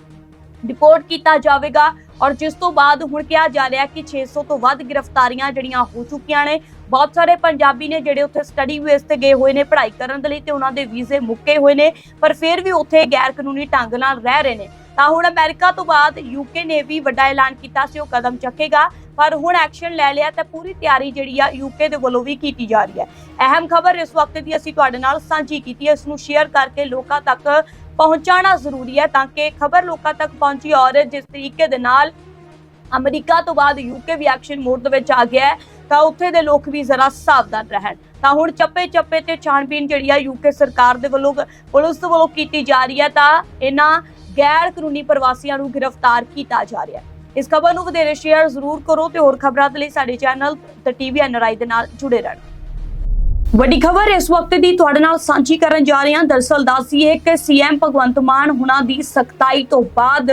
ਡਿਪੋਰਟ ਕੀਤਾ ਜਾਵੇਗਾ। ਔਰ ਜਿਸ ਤੋਂ ਬਾਅਦ ਹੁਣ ਕਿਹਾ ਜਾ ਰਿਹਾ ਕਿ 600 ਤੋਂ ਵੱਧ ਗ੍ਰਿਫਤਾਰੀਆਂ ਜਿਹੜੀਆਂ ਹੋ ਚੁੱਕੀਆਂ ਨੇ, ਬਹੁਤ ਸਾਰੇ ਪੰਜਾਬੀ ਨੇ ਜਿਹੜੇ ਉੱਥੇ ਸਟੱਡੀ ਬੇਸ ਤੇ ਗਏ ਹੋਏ ਨੇ, ਪੜ੍ਹਾਈ ਕਰਨ ਦੇ ਲਈ ਤੇ ਉਹਨਾਂ ਦੇ ਵੀਜ਼ੇ ਮੁੱਕੇ ਹੋਏ ਨੇ, ਪਰ ਫਿਰ ਵੀ ਉੱਥੇ ਗੈਰ ਕਾਨੂੰਨੀ ਢੰਗ ਨਾਲ ਰਹਿ ਰਹੇ ਨੇ। ਤਾਂ ਹੁਣ ਅਮਰੀਕਾ ਤੋਂ ਬਾਅਦ ਯੂਕੇ ਨੇ ਵੀ ਵੱਡਾ ਐਲਾਨ ਕੀਤਾ ਸੀ, ਉਹ ਕਦਮ ਚੱਕੇਗਾ। ਪਰ ਹੁਣ ਐਕਸ਼ਨ ਲੈ ਲਿਆ ਤਾਂ ਪੂਰੀ ਤਿਆਰੀ ਜਿਹੜੀ ਆ ਯੂਕੇ ਦੇ ਵੱਲੋਂ ਵੀ ਕੀਤੀ ਜਾ ਰਹੀ ਹੈ। ਅਹਿਮ ਖਬਰ ਇਸ ਵਕਤ ਦੀ ਅਸੀਂ ਤੁਹਾਡੇ ਨਾਲ ਸਾਂਝੀ ਕੀਤੀ ਹੈ, ਇਸ ਨੂੰ ਸ਼ੇਅਰ ਕਰਕੇ ਲੋਕਾਂ ਤੱਕ ਪਹੁੰਚਾਉਣਾ ਜ਼ਰੂਰੀ ਹੈ ਤਾਂ ਕਿ ਖਬਰ ਲੋਕਾਂ ਤੱਕ ਪਹੁੰਚੀ ਔਰ ਜਿਸ ਤਰੀਕੇ ਦੇ ਨਾਲ ਅਮਰੀਕਾ ਤੋਂ ਬਾਅਦ ਯੂਕੇ ਵੀ ਐਕਸ਼ਨ ਮੋਡ ਦੇ ਵਿੱਚ ਆ ਗਿਆ ਹੈ, ਤਾਂ ਉੱਥੇ ਦੇ ਲੋਕ ਵੀ ਜ਼ਰਾ ਸਾਵਧਾਨ ਰਹਿਣ। ਤਾਂ ਹੁਣ ਚੱਪੇ ਚੱਪੇ ਤੇ ਛਾਣਬੀਨ ਜਿਹੜੀ ਆ ਯੂਕੇ ਸਰਕਾਰ ਦੇ ਵੱਲੋਂ, ਪੁਲਿਸ ਦੇ ਵੱਲੋਂ ਕੀਤੀ ਜਾ ਰਹੀ ਹੈ ਤਾਂ ਇਹਨਾਂ ਗੈਰ ਕਾਨੂੰਨੀ ਪ੍ਰਵਾਸੀਆਂ ਨੂੰ ਗ੍ਰਿਫਤਾਰ ਕੀਤਾ ਜਾ ਰਿਹਾ ਹੈ। ਇਸ ਖਬਰ ਨੂੰ ਵਧੇਰੇ ਸ਼ੇਅਰ ਜ਼ਰੂਰ ਕਰੋ ਤੇ ਹੋਰ ਖਬਰਾਂ ਦੇ ਲਈ ਸਾਡੇ ਚੈਨਲ ਤੇ ਟੀਵੀ ਐਨਆਰਆਈ ਦੇ ਨਾਲ ਜੁੜੇ ਰਹਿਣ। ਵੱਡੀ ਖਬਰ ਇਸ ਵਕਤ ਦੀ ਤੁਹਾਡੇ ਨਾਲ ਸਾਂਝੀ ਕਰਨ ਜਾ ਰਹੇ ਹਾਂ। ਦਰਸਲ ਦੱਸੀਏ ਕਿ ਸੀਐਮ ਭਗਵੰਤ ਮਾਨ ਹੁਣਾਂ ਦੀ ਸਖਤਾਈ ਤੋਂ ਬਾਅਦ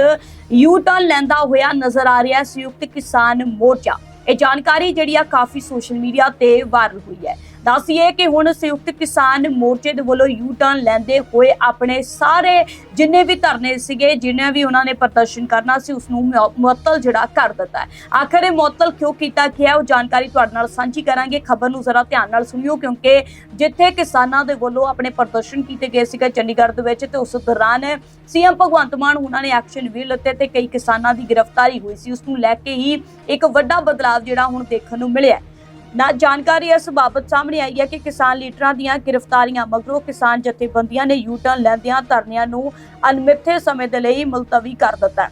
ਯੂ ਟਰਨ ਲੈਂਦਾ ਹੋਇਆ ਨਜ਼ਰ ਆ ਰਿਹਾ ਸੰਯੁਕਤ ਕਿਸਾਨ ਮੋਰਚਾ। ਇਹ ਜਾਣਕਾਰੀ ਜਿਹੜੀ ਆ ਕਾਫੀ ਸੋਸ਼ਲ ਮੀਡੀਆ ਤੇ ਵਾਇਰਲ ਹੋਈ ਹੈ। ਦੱਸੀਏ ਕਿ ਹੁਣ ਸੰਯੁਕਤ ਕਿਸਾਨ ਮੋਰਚੇ ਦੇ ਵੱਲੋਂ ਯੂ ਟਰਨ ਲੈਂਦੇ ਹੋਏ ਆਪਣੇ ਸਾਰੇ ਜਿੰਨੇ ਵੀ ਧਰਨੇ ਸੀਗੇ ਜਿੰਨੇ ਵੀ ਉਹਨਾਂ ਨੇ ਪ੍ਰਦਰਸ਼ਨ ਕਰਨਾ ਸੀ ਉਸ ਨੂੰ ਮੁਅੱਤਲ ਜਿਹੜਾ ਕਰ ਦਿੱਤਾ ਆਖਰ ਇਹ ਮੁਅੱਤਲ ਕਿਉਂ ਕੀਤਾ ਗਿਆ, ਉਹ ਜਾਣਕਾਰੀ ਤੁਹਾਡੇ ਨਾਲ ਸਾਂਝੀ ਕਰਾਂਗੇ। ਖਬਰ ਨੂੰ ਜ਼ਰਾ ਧਿਆਨ ਨਾਲ ਸੁਣਿਓ, ਕਿਉਂਕਿ ਜਿੱਥੇ ਕਿਸਾਨਾਂ ਦੇ ਵੱਲੋਂ ਆਪਣੇ ਪ੍ਰਦਰਸ਼ਨ ਕੀਤੇ ਗਏ ਸੀਗੇ ਚੰਡੀਗੜ੍ਹ ਦੇ ਵਿੱਚ, ਤੇ ਉਸ ਦੌਰਾਨ ਸੀਐਮ ਭਗਵੰਤ ਮਾਨ, ਉਹਨਾਂ ਨੇ ਐਕਸ਼ਨ ਵੀ ਲਿੱਤੇ ਤੇ ਕਈ ਕਿਸਾਨਾਂ ਦੀ ਗ੍ਰਿਫਤਾਰੀ ਹੋਈ ਸੀ। ਉਸ ਨੂੰ ਲੈ ਕੇ ਹੀ ਇੱਕ ਵੱਡਾ ਬਦਲਾਅ ਜਿਹੜਾ ਹੁਣ ਦੇਖਣ ਨੂੰ ਮਿਲਿਆ ਨਾ ਜਾਣਕਾਰੀ ਇਸ ਬਾਬਤ ਸਾਹਮਣੇ ਆਈ ਹੈ ਕਿ ਕਿਸਾਨ ਲੀਡਰਾਂ ਦੀਆਂ ਗ੍ਰਿਫਤਾਰੀਆਂ ਮਗਰੋਂ ਕਿਸਾਨ ਜਥੇਬੰਦੀਆਂ ਨੇ ਯੂ ਟਰਨ ਲੈਂਦਿਆਂ ਧਰਨਿਆਂ ਨੂੰ ਅਨਮਿੱਥੇ ਸਮੇਂ ਦੇ ਲਈ ਮੁਲਤਵੀ ਕਰ ਦਿੱਤਾ ਹੈ।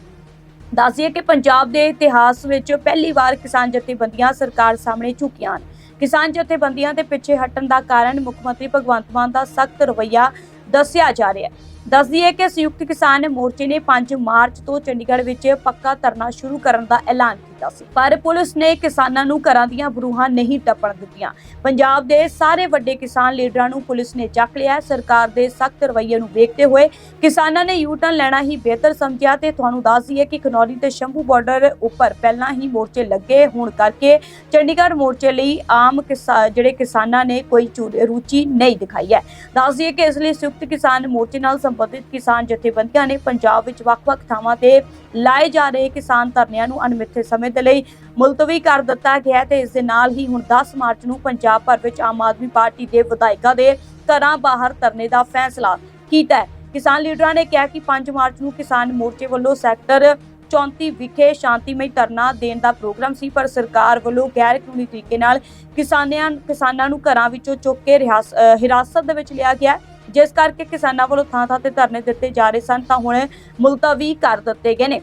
ਦੱਸਿਏ ਕਿ ਪੰਜਾਬ ਦੇ ਇਤਿਹਾਸ ਵਿੱਚ ਪਹਿਲੀ ਵਾਰ ਕਿਸਾਨ ਜਥੇਬੰਦੀਆਂ ਸਰਕਾਰ ਸਾਹਮਣੇ ਝੁਕੀਆਂ ਹਨ। ਕਿਸਾਨ ਜਥੇਬੰਦੀਆਂ ਦੇ ਪਿੱਛੇ ਹਟਣ ਦਾ ਕਾਰਨ ਮੁੱਖ ਮੰਤਰੀ ਭਗਵੰਤ ਮਾਨ ਦਾ ਸਖਤ ਰਵੱਈਆ ਦੱਸਿਆ ਜਾ ਰਿਹਾ ਹੈ। ਦੱਸਦੀਏ ਕਿ ਸੰਯੁਕਤ ਕਿਸਾਨ ਮੋਰਚੇ ਨੇ 5 ਮਾਰਚ ਤੋਂ ਚੰਡੀਗੜ੍ਹ ਵਿੱਚ ਪੱਕਾ ਧਰਨਾ ਸ਼ੁਰੂ ਕਰਨ ਦਾ ਐਲਾਨ ਕੀਤਾ ਸੀ। ਪਰ ਪੁਲਿਸ ਨੇ ਕਿਸਾਨਾਂ ਨੂੰ ਘਰਾਂ ਦੀਆਂ ਬਰੂਹਾਂ ਨਹੀਂ ਟੱਪਣ ਦਿੱਤੀਆਂ। ਪੰਜਾਬ ਦੇ ਸਾਰੇ ਵੱਡੇ ਕਿਸਾਨ ਲੀਡਰਾਂ ਨੂੰ ਪੁਲਿਸ ਨੇ ਚੱਕ ਲਿਆ। ਸਰਕਾਰ ਦੇ ਸਖਤ ਰਵੱਈਏ ਨੂੰ ਵੇਖਦੇ ਹੋਏ ਕਿਸਾਨਾਂ ਨੇ ਯੂ ਟਰਨ ਲੈਣਾ ਹੀ ਬਿਹਤਰ ਸਮਝਿਆ ਤੇ ਤੁਹਾਨੂੰ ਦੱਸ ਦਈਏ ਕਿ ਖਨੌਰੀ ਤੇ ਸ਼ੰਭੂ ਬਾਰਡਰ ਉੱਪਰ ਪਹਿਲਾਂ ਹੀ ਮੋਰਚੇ ਲੱਗੇ ਹੋਣ ਕਰਕੇ ਚੰਡੀਗੜ੍ਹ ਮੋਰਚੇ ਲਈ ਆਮ ਕਿਸਾ- ਜਿਹੜੇ ਕਿਸਾਨਾਂ ਨੇ ਕੋਈ ਚੂ- ਰੁਚੀ ਨਹੀਂ ਦਿਖਾਈ ਹੈ। ਦੱਸ ਦਈਏ ਕਿ ਇਸ ਲਈ ਸੰਯੁਕਤ ਕਿਸਾਨ ਮੋਰਚੇ ਨਾਲ ਸੰਬੰਧਿਤ ਕਿਸਾਨ ਜਥੇਬੰਦੀਆਂ ਨੇ ਪੰਜਾਬ ਵਿੱਚ ਵੱਖ-ਵੱਖ ਥਾਵਾਂ ਤੇ ਲਾਏ ਜਾ ਰਹੇ ਕਿਸਾਨ ਧਰਨਿਆਂ ਨੂੰ ਅਣਮਿੱਥੇ ਸਮੇਂ ਦੇ ਲਈ ਮੁਲਤਵੀ ਕਰ ਦਿੱਤਾ ਗਿਆ ਹੈ ਤੇ ਇਸ ਦੇ ਨਾਲ ਹੀ ਹੁਣ 10 ਮਾਰਚ ਨੂੰ ਪੰਜਾਬ ਭਰ ਵਿੱਚ ਆਮ ਆਦਮੀ ਪਾਰਟੀ ਦੇ ਵਿਧਾਇਕਾਂ ਦੇ ਘਰਾਂ ਬਾਹਰ ਧਰਨੇ ਦਾ ਫੈਸਲਾ ਕੀਤਾ ਹੈ। ਕਿਸਾਨ ਲੀਡਰਾਂ ਨੇ ਕਿਹਾ ਕਿ 5 ਮਾਰਚ ਨੂੰ ਕਿਸਾਨ ਮੋਰਚੇ ਵੱਲੋਂ ਸੈਕਟਰ 34 ਵਿਖੇ ਸ਼ਾਂਤੀਮਈ ਧਰਨਾ ਦੇਣ ਦਾ ਪ੍ਰੋਗਰਾਮ ਸੀ, ਪਰ ਸਰਕਾਰ ਵੱਲੋਂ ਗੈਰ ਕਾਨੂੰਨੀ ਤਰੀਕੇ ਨਾਲ ਕਿਸਾਨਾਂ ਕਿਸਾਨਾਂ ਨੂੰ ਘਰਾਂ ਵਿੱਚੋਂ ਚੁੱਕ ਕੇ ਰਿਹਾਸ- ਹਿਰਾਸਤ ਦੇ ਵਿੱਚ ਲਿਆ ਗਿਆ ਜਿਸ ਕਰਕੇ ਕਿਸਾਨਾਂ ਵੱਲੋਂ ਥਾਂ-ਥਾਂ ਤੇ ਧਰਨੇ ਦਿੱਤੇ ਜਾ ਰਹੇ ਸਨ, ਤਾਂ ਹੁਣ ਮੁਲਤਵੀ ਕਰ ਦਿੱਤੇ ਗਏ ਨੇ।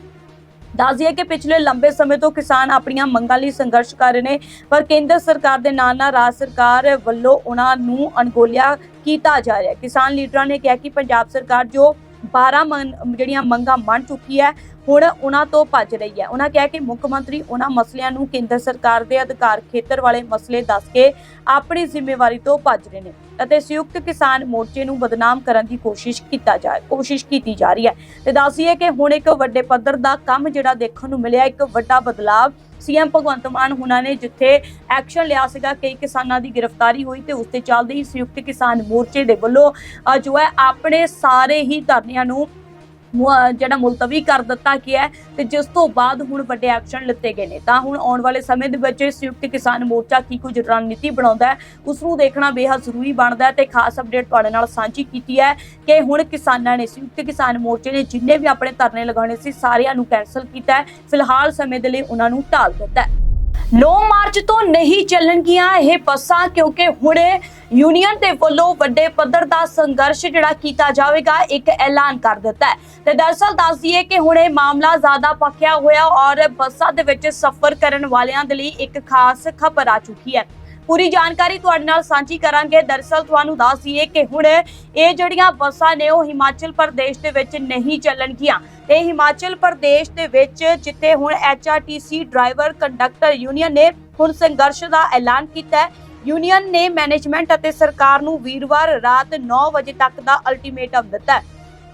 ਦੱਸ ਦਈਏ ਕਿ ਪਿਛਲੇ ਲੰਬੇ ਸਮੇਂ ਤੋਂ ਕਿਸਾਨ ਆਪਣੀਆਂ ਮੰਗਾਂ ਲਈ ਸੰਘਰਸ਼ ਕਰ ਰਹੇ ਨੇ, ਪਰ ਕੇਂਦਰ ਸਰਕਾਰ ਦੇ ਨਾਲ ਨਾਲ ਰਾਜ ਸਰਕਾਰ ਵੱਲੋਂ ਉਹਨਾਂ ਨੂੰ ਅਣਗੌਲਿਆ ਕੀਤਾ ਜਾ ਰਿਹਾ ਹੈ। ਕਿਸਾਨ ਲੀਡਰਾਂ ਨੇ ਕਿਹਾ ਕਿ ਪੰਜਾਬ ਸਰਕਾਰ ਜੋ 12 ਮੰਨ- ਜਿਹੜੀਆਂ ਮੰਗਾਂ ਮੰਨ ਚੁੱਕੀ ਹੈ, ਹੁਣ ਉਹਨਾਂ ਤੋਂ ਭੱਜ ਰਹੀ ਹੈ। ਉਹਨਾਂ ਕਿਹਾ ਕਿ ਮੁੱਖ ਮੰਤਰੀ ਉਹਨਾਂ ਮਸਲਿਆਂ ਨੂੰ ਕੇਂਦਰ ਸਰਕਾਰ ਦੇ ਅਧਿਕਾਰ ਖੇਤਰ ਵਾਲੇ ਮਸਲੇ ਦੱਸ ਕੇ ਆਪਣੀ ਜ਼ਿੰਮੇਵਾਰੀ ਤੋਂ ਭੱਜ ਰਹੇ ਨੇ। ਅਤੇ ਸੰਯੁਕਤ ਕਿਸਾਨ ਮੋਰਚੇ ਨੂੰ ਬਦਨਾਮ ਕਰਨ ਦੀ ਕੋਸ਼ਿਸ਼ ਕੀਤਾ ਜਾ, ਕੋਸ਼ਿਸ਼ ਕੀਤੀ ਜਾ ਰਹੀ ਹੈ। ਤੇ ਦੱਸੀਏ ਕਿ ਹੁਣ ਇੱਕ ਵੱਡੇ ਪੱਧਰ ਦਾ ਕੰਮ ਜਿਹੜਾ ਦੇਖਣ ਨੂੰ ਮਿਲਿਆ, ਇੱਕ ਵੱਡਾ ਬਦਲਾਅ ਸੀਐਮ ਭਗਵੰਤ ਮਾਨ ਹੁਣਾਂ ਨੇ ਜਿੱਥੇ ਐਕਸ਼ਨ ਲਿਆ ਸੀਗਾ, ਕਈ ਕਿਸਾਨਾਂ ਦੀ ਗ੍ਰਿਫਤਾਰੀ ਹੋਈ ਤੇ ਉਸ ਤੇ ਚੱਲਦੇ ਹੀ ਸੰਯੁਕਤ ਕਿਸਾਨ ਮੋਰਚੇ ਦੇ ਵੱਲੋਂ ਜੋ ਹੈ, ਆਪਣੇ ਸਾਰੇ ਹੀ ਧਰਨਿਆਂ ਨੂੰ ਜਿਹੜਾ ਮੁਲਤਵੀ ਕਰ ਦਿੱਤਾ ਗਿਆ ਹੈ ਤੇ ਜਿਸ ਤੋਂ ਬਾਅਦ ਹੁਣ ਵੱਡੇ ਐਕਸ਼ਨ ਲਿੱਤੇ ਗਏ ਨੇ। ਤਾਂ ਹੁਣ ਆਉਣ ਵਾਲੇ ਸਮੇਂ ਦੇ ਵਿੱਚ ਸੰਯੁਕਤ ਕਿਸਾਨ ਮੋਰਚਾ ਕੀ ਕੁਝ ਰਣਨੀਤੀ ਬਣਾਉਂਦਾ ਹੈ, ਉਸ ਨੂੰ ਦੇਖਣਾ ਬੇਹੱਦ ਜ਼ਰੂਰੀ ਬਣਦਾ ਹੈ ਤੇ ਖਾਸ ਅਪਡੇਟ ਤੁਹਾਡੇ ਨਾਲ ਸਾਂਝੀ ਕੀਤੀ ਹੈ ਕਿ ਹੁਣ ਕਿਸਾਨਾਂ ਨੇ ਸੰਯੁਕਤ ਕਿਸਾਨ ਮੋਰਚੇ ਨੇ ਜਿੰਨੇ ਵੀ ਆਪਣੇ ਧਰਨੇ ਲਗਾਉਣੇ ਸੀ, ਸਾਰਿਆਂ ਨੂੰ ਕੈਨਸਲ ਕੀਤਾ ਹੈ। ਫਿਲਹਾਲ ਸਮੇਂ ਦੇ ਲਈ ਉਹਨਾਂ ਨੂੰ ਢਾਲ ਦਿੱਤਾ ਹੈ। 9 ਮਾਰਚ ਤੋਂ ਨਹੀਂ ਚੱਲਣਗੀਆਂ ਇਹ ਬੱਸਾਂ ਕਿਉਂਕਿ ਹੁਣੇ ਯੂਨੀਅਨ ਦੇ ਵੱਲੋਂ ਵੱਡੇ ਪੱਧਰ ਦਾ ਸੰਘਰਸ਼ ਜਿਹੜਾ ਕੀਤਾ ਜਾਵੇਗਾ, ਇੱਕ ਐਲਾਨ ਕਰ ਦਿੱਤਾ ਹੈ। ਤੇ ਦਰਸਲ ਦੱਸ ਦਈਏ ਕਿ ਹੁਣ ਇਹ ਮਾਮਲਾ ਜ਼ਿਆਦਾ ਪੱਕਿਆ ਹੋਇਆ ਔਰ ਬੱਸਾਂ ਦੇ ਵਿੱਚ ਸਫ਼ਰ ਕਰਨ ਵਾਲਿਆਂ ਦੇ ਲਈ ਇੱਕ ਖਾਸ ਖਬਰ ਆ ਚੁੱਕੀ ਹੈ। ਪੂਰੀ ਜਾਣਕਾਰੀ ਤੁਹਾਡੇ ਨਾਲ ਸਾਂਝੀ ਕਰਾਂਗੇ। ਦਰਸਲ ਤੁਹਾਨੂੰ ਦੱਸ ਦਈਏ ਕਿ ਹੁਣ ਇਹ ਜਿਹੜੀਆਂ ਬੱਸਾਂ ਨੇ, ਉਹ ਹਿਮਾਚਲ ਪ੍ਰਦੇਸ਼ ਦੇ ਵਿੱਚ ਨਹੀਂ ਚੱਲਣਗੀਆਂ। ਤੇ ਹਿਮਾਚਲ ਪ੍ਰਦੇਸ਼ ਦੇ ਵਿੱਚ ਜਿੱਥੇ ਹੁਣ ਐਚਆਰਟੀਸੀ ਡਰਾਈਵਰ ਕੰਡਕਟਰ ਯੂਨੀਅਨ ਨੇ ਹੁਣ ਸੰਘਰਸ਼ ਦਾ ਐਲਾਨ ਕੀਤਾ ਹੈ। ਯੂਨੀਅਨ ਨੇ ਮੈਨੇਜਮੈਂਟ ਅਤੇ ਸਰਕਾਰ ਨੂੰ ਵੀਰਵਾਰ ਰਾਤ 9 ਵਜੇ ਤੱਕ ਦਾ ਅਲਟੀਮੇਟਮ ਦਿੱਤਾ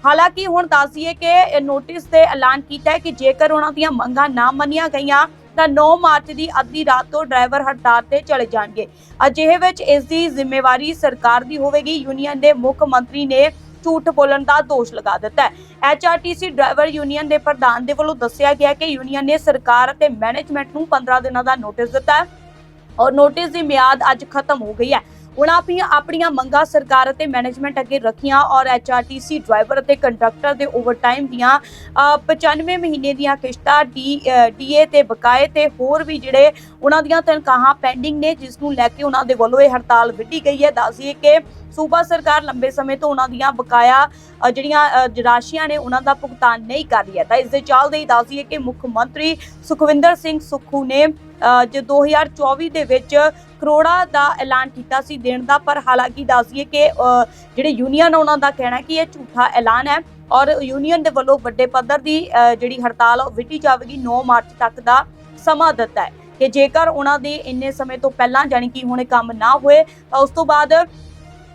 ਹਾਲਾਂਕਿ ਹੁਣ ਦੱਸੀਏ ਕਿ ਨੋਟਿਸ ਤੇ ਐਲਾਨ ਕੀਤਾ ਹੈ ਕਿ ਜੇਕਰ ਉਹਨਾਂ ਦੀਆਂ ਮੰਗਾਂ ਨਾ ਮੰਨੀਆਂ ਗਈਆਂ ਤਾਂ 9 ਮਾਰਚ ਦੀ ਅੱਧੀ ਰਾਤ ਤੋਂ ਡਰਾਈਵਰ ਹੜਤਾਲ ਤੇ ਚਲੇ ਜਾਣਗੇ। ਅਜਿਹੇ ਵਿੱਚ ਇਸ ਦੀ ਜ਼ਿੰਮੇਵਾਰੀ ਸਰਕਾਰ ਦੀ ਹੋਵੇਗੀ। ਯੂਨੀਅਨ ਦੇ ਮੁੱਖ ਮੰਤਰੀ ਨੇ ਝੂਠ ਬੋਲਣ ਦਾ ਦੋਸ਼ ਲਗਾ ਦਿੱਤਾ ਹੈ। ਐਚਆਰਟੀਸੀ ਡਰਾਈਵਰ ਯੂਨੀਅਨ ਦੇ ਪ੍ਰਧਾਨ ਦੇ ਵੱਲੋਂ ਦੱਸਿਆ ਗਿਆ ਕਿ ਯੂਨੀਅਨ ਨੇ ਸਰਕਾਰ ਅਤੇ ਮੈਨੇਜਮੈਂਟ ਨੂੰ 15 ਦਿਨਾਂ ਦਾ ਨੋਟਿਸ ਦਿੱਤਾ ਹੈ। ਔਰ ਨੋਟਿਸ ਦੀ ਮਿਆਦ ਅੱਜ ਖਤਮ ਹੋ ਗਈ ਹੈ। ਉਹਨਾਂ ਆਪਣੀਆਂ ਆਪਣੀਆਂ ਮੰਗਾਂ ਸਰਕਾਰ ਅਤੇ ਮੈਨੇਜਮੈਂਟ ਅੱਗੇ ਰੱਖੀਆਂ ਔਰ ਐਚਆਰਟੀਸੀ ਡਰਾਈਵਰ ਅਤੇ ਕੰਡਕਟਰ ਦੇ ਓਵਰਟਾਈਮ ਦੀਆਂ 95 ਮਹੀਨੇ ਦੀਆਂ ਕਿਸ਼ਤਾਂ ਡੀ ਡੀਏ ਤੇ ਬਕਾਏ ਤੇ ਹੋਰ ਵੀ ਜਿਹੜੇ ਉਹਨਾਂ ਦੀਆਂ ਤਨਖਾਹਾਂ ਪੈਂਡਿੰਗ ਨੇ, ਜਿਸ ਨੂੰ ਲੈ ਕੇ ਉਹਨਾਂ ਦੇ ਵੱਲੋਂ ਇਹ ਹੜਤਾਲ ਵਿੱਢੀ ਗਈ ਹੈ। ਦੱਸੀਏ ਕਿ ਸੂਬਾ ਸਰਕਾਰ ਲੰਬੇ ਸਮੇਂ ਤੋਂ ਉਹਨਾਂ ਦੀਆਂ ਬਕਾਇਆ ਜਿਹੜੀਆਂ ਰਾਸ਼ੀਆਂ ਨੇ ਉਹਨਾਂ ਦਾ ਭੁਗਤਾਨ ਨਹੀਂ ਕਰ ਰਹੀ ਹੈ। ਤਾਂ ਇਸ ਦੇ ਚੱਲਦੇ ਹੀ ਦੱਸੀਏ ਕਿ ਮੁੱਖ ਮੰਤਰੀ ਸੁਖਵਿੰਦਰ ਸਿੰਘ ਸੁੱਖੂ ਨੇ ਜੋ 2024 ਦੇ ਵਿੱਚ ਕਰੋੜਾਂ ਦਾ ਐਲਾਨ ਕੀਤਾ ਸੀ ਦੇਣ ਦਾ ਪਰ ਹਾਲਾਂਕਿ ਦੱਸੀਏ ਕਿ ਜਿਹੜੇ ਯੂਨੀਅਨ ਉਹਨਾਂ ਦਾ ਕਹਿਣਾ ਕਿ ਇਹ ਝੂਠਾ ਐਲਾਨ ਹੈ ਔਰ ਯੂਨੀਅਨ ਦੇ ਵੱਲੋਂ ਵੱਡੇ ਪੱਧਰ ਦੀ ਅ, ਜਿਹੜੀ ਹੜਤਾਲ ਉਹ ਵਿੱਢੀ ਜਾਵੇਗੀ 9 ਮਾਰਚ ਤੱਕ ਦਾ ਸਮਾਂ ਦਿੱਤਾ ਹੈ। ਕਿ ਜੇਕਰ ਉਹਨਾਂ ਦੇ ਇੰਨੇ ਸਮੇਂ ਤੋਂ ਪਹਿਲਾਂ ਜਾਣੀ ਕਿ ਹੁਣ ਕੰਮ ਨਾ ਹੋਏ ਤਾਂ ਉਸ ਤੋਂ ਬਾਅਦ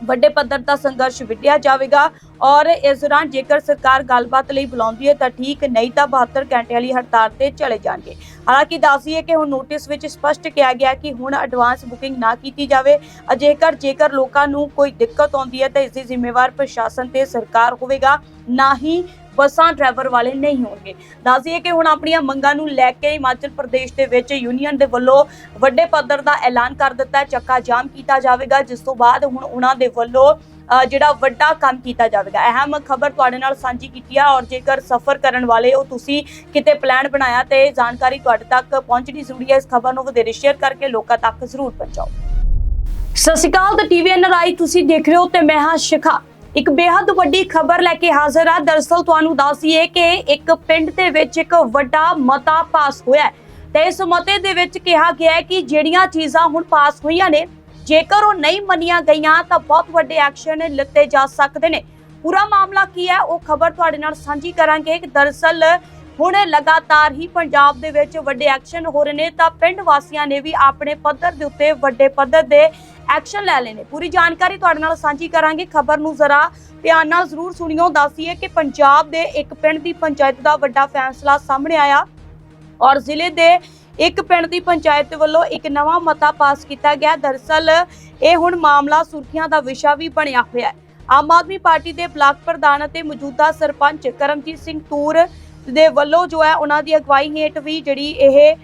ਵੱਡੇ ਪੱਧਰ ਦਾ ਸੰਘਰਸ਼ ਵਿੱਢਿਆ ਜਾਵੇਗਾ ਔਰ ਇਸ ਦੌਰਾਨ ਜੇਕਰ ਸਰਕਾਰ ਗੱਲਬਾਤ ਲਈ ਬੁਲਾਉਂਦੀ ਹੈ ਤਾਂ ਠੀਕ ਨਹੀਂ ਤਾਂ 72 ਘੰਟੇ ਵਾਲੀ ਹੜਤਾਲ ਤੇ ਚਲੇ ਜਾਣਗੇ। ਹਾਲਾਂਕਿ ਦੱਸੀਏ ਕਿ ਹੁਣ ਨੋਟਿਸ ਵਿੱਚ ਸਪਸ਼ਟ ਕਿਹਾ ਗਿਆ ਕਿ ਹੁਣ ਐਡਵਾਂਸ ਬੁਕਿੰਗ ਨਾ ਕੀਤੀ ਜਾਵੇ। ਅਜੇਕਰ ਜੇਕਰ ਲੋਕਾਂ ਨੂੰ ਕੋਈ ਦਿੱਕਤ ਆਉਂਦੀ ਹੈ ਤਾਂ ਇਸ ਦੀ ਜ਼ਿੰਮੇਵਾਰ ਪ੍ਰਸ਼ਾਸਨ ਤੇ ਸਰਕਾਰ ਹੋਵੇਗਾ, ਨਾ ਹੀ ਬੱਸਾਂ ਡਰਾਈਵਰ ਵਾਲੇ ਨਹੀਂ ਹੋਣਗੇ। ਦੱਸੀਏ ਕਿ ਹੁਣ ਆਪਣੀਆਂ ਮੰਗਾਂ ਨੂੰ ਲੈ ਕੇ ਹਿਮਾਚਲ ਪ੍ਰਦੇਸ਼ ਦੇ ਵਿੱਚ ਯੂਨੀਅਨ ਦੇ ਵੱਲੋਂ ਵੱਡੇ ਪੱਧਰ ਦਾ ਐਲਾਨ ਕਰ ਦਿੱਤਾ ਹੈ, ਚੱਕਾ ਜਾਮ ਕੀਤਾ ਜਾਵੇਗਾ। ਜਿਸ ਤੋਂ ਬਾਅਦ ਹੁਣ ਉਹਨਾਂ ਦੇ ਵੱਲੋਂ ਜਿਹੜਾ ਵੱਡਾ ਕੰਮ ਕੀਤਾ ਜਾਵੇਗਾ। ਅਹਿਮ ਖਬਰ ਤੁਹਾਡੇ ਨਾਲ ਸਾਂਝੀ ਕੀਤੀ ਹੈ ਔਰ ਜੇਕਰ ਸਫ਼ਰ ਕਰਨ ਵਾਲੇ ਹੋ, ਤੁਸੀਂ ਕਿਤੇ ਪਲਾਨ ਬਣਾਇਆ ਤੇ ਜਾਣਕਾਰੀ ਤੁਹਾਡੇ ਤੱਕ ਪਹੁੰਚਣੀ ਜ਼ਰੂਰੀ ਹੈ। ਇਸ ਖਬਰ ਨੂੰ ਵਧੇਰੇ ਸ਼ੇਅਰ ਕਰਕੇ ਲੋਕਾਂ ਤੱਕ ਜ਼ਰੂਰ ਪਹੁੰਚਾਓ। ਸਤਿ ਸ਼੍ਰੀ ਅਕਾਲ ਤੇ ਟੀਵੀ ਐਨਆਰਆਈ ਤੁਸੀਂ ਦੇਖ ਰਹੇ ਹੋ ਤੇ ਮੈਂ ਹਾਂ ਸ਼ਿਖਾ। ਇੱਕ ਬੇहद ਵੱਡੀ ਖਬਰ ਲੈ ਕੇ ਹਾਜ਼ਰ ਆ। ਦਰਸਲ ਤੁਹਾਨੂੰ ਦੱਸੀਏ ਕਿ ਇੱਕ ਪਿੰਡ ਦੇ ਵਿੱਚ ਇੱਕ ਵੱਡਾ ਮਤਾ ਪਾਸ ਹੋਇਆ ਤੇ ਇਸ ਮਤੇ ਦੇ ਵਿੱਚ ਕਿਹਾ ਗਿਆ ਹੈ ਕਿ ਜਿਹੜੀਆਂ ਚੀਜ਼ਾਂ ਹੁਣ ਪਾਸ ਹੋਈਆਂ ਨੇ, ਜੇਕਰ ਉਹ ਨਹੀਂ ਮੰਨੀਆਂ ਗਈਆਂ, ਤਾਂ ਬਹੁਤ ਵੱਡੇ ਐਕਸ਼ਨ ਲਿੱਤੇ ਜਾ ਸਕਦੇ ਨੇ। ਪੂਰਾ ਮਾਮਲਾ ਕੀ ਹੈ, ਉਹ ਖਬਰ ਤੁਹਾਡੇ ਨਾਲ ਸਾਂਝੀ ਕਰਾਂਗੇ। ਕਿ ਦਰਸਲ ਹੁਣ ਲਗਾਤਾਰ ਹੀ ਪੰਜਾਬ ਦੇ ਵਿੱਚ ਵੱਡੇ ਐਕਸ਼ਨ ਹੋ ਰਹੇ ਨੇ, ਤਾਂ ਪਿੰਡ ਵਾਸੀਆਂ ਨੇ ਵੀ ਆਪਣੇ ਪੱਧਰ ਦੇ ਉੱਤੇ ਵੱਡੇ ਪੱਧਰ ਦੇ ਐਕਸ਼ਨ ਲੈ ਲਏ ਪੂਰੀ ਜਾਣਕਾਰੀ ਤੁਹਾਡੇ ਨਾਲ ਸਾਂਝੀ ਕਰਾਂਗੇ। ਖਬਰ ਨੂੰ ਜ਼ਰਾ ਧਿਆਨ ਨਾਲ ਜ਼ਰੂਰ ਸੁਣਿਓ। ਦੱਸੀਏ ਕਿ ਪੰਜਾਬ ਦੇ ਇੱਕ ਪਿੰਡ ਦੀ ਪੰਚਾਇਤ ਦਾ ਵੱਡਾ ਫੈਸਲਾ ਸਾਹਮਣੇ ਆਇਆ ਔਰ ਜ਼ਿਲ੍ਹੇ ਦੇ ਇੱਕ ਪਿੰਡ ਦੀ ਪੰਚਾਇਤ ਵੱਲੋਂ ਇੱਕ ਨਵਾਂ ਮਤਾ ਪਾਸ ਕੀਤਾ ਗਿਆ। ਦਰਸਲ ਇਹ ਹੁਣ ਮਾਮਲਾ ਸੁਰਖੀਆਂ ਦਾ ਵਿਸ਼ਾ ਵੀ ਬਣਿਆ ਹੋਇਆ ਹੈ। ਆਮ ਆਦਮੀ ਪਾਰਟੀ ਦੇ ਬਲਾਕ ਪ੍ਰਧਾਨ ਅਤੇ ਮੌਜੂਦਾ ਸਰਪੰਚ ਕਰਮਜੀਤ ਸਿੰਘ ਤੂਰ ਦੇ ਵੱਲੋਂ ਜੋ ਹੈ ਉਹਨਾਂ ਦੀ ਅਗਵਾਈ ਹੇਠ ਵੀ ਜਿਹੜੀ ਇਹ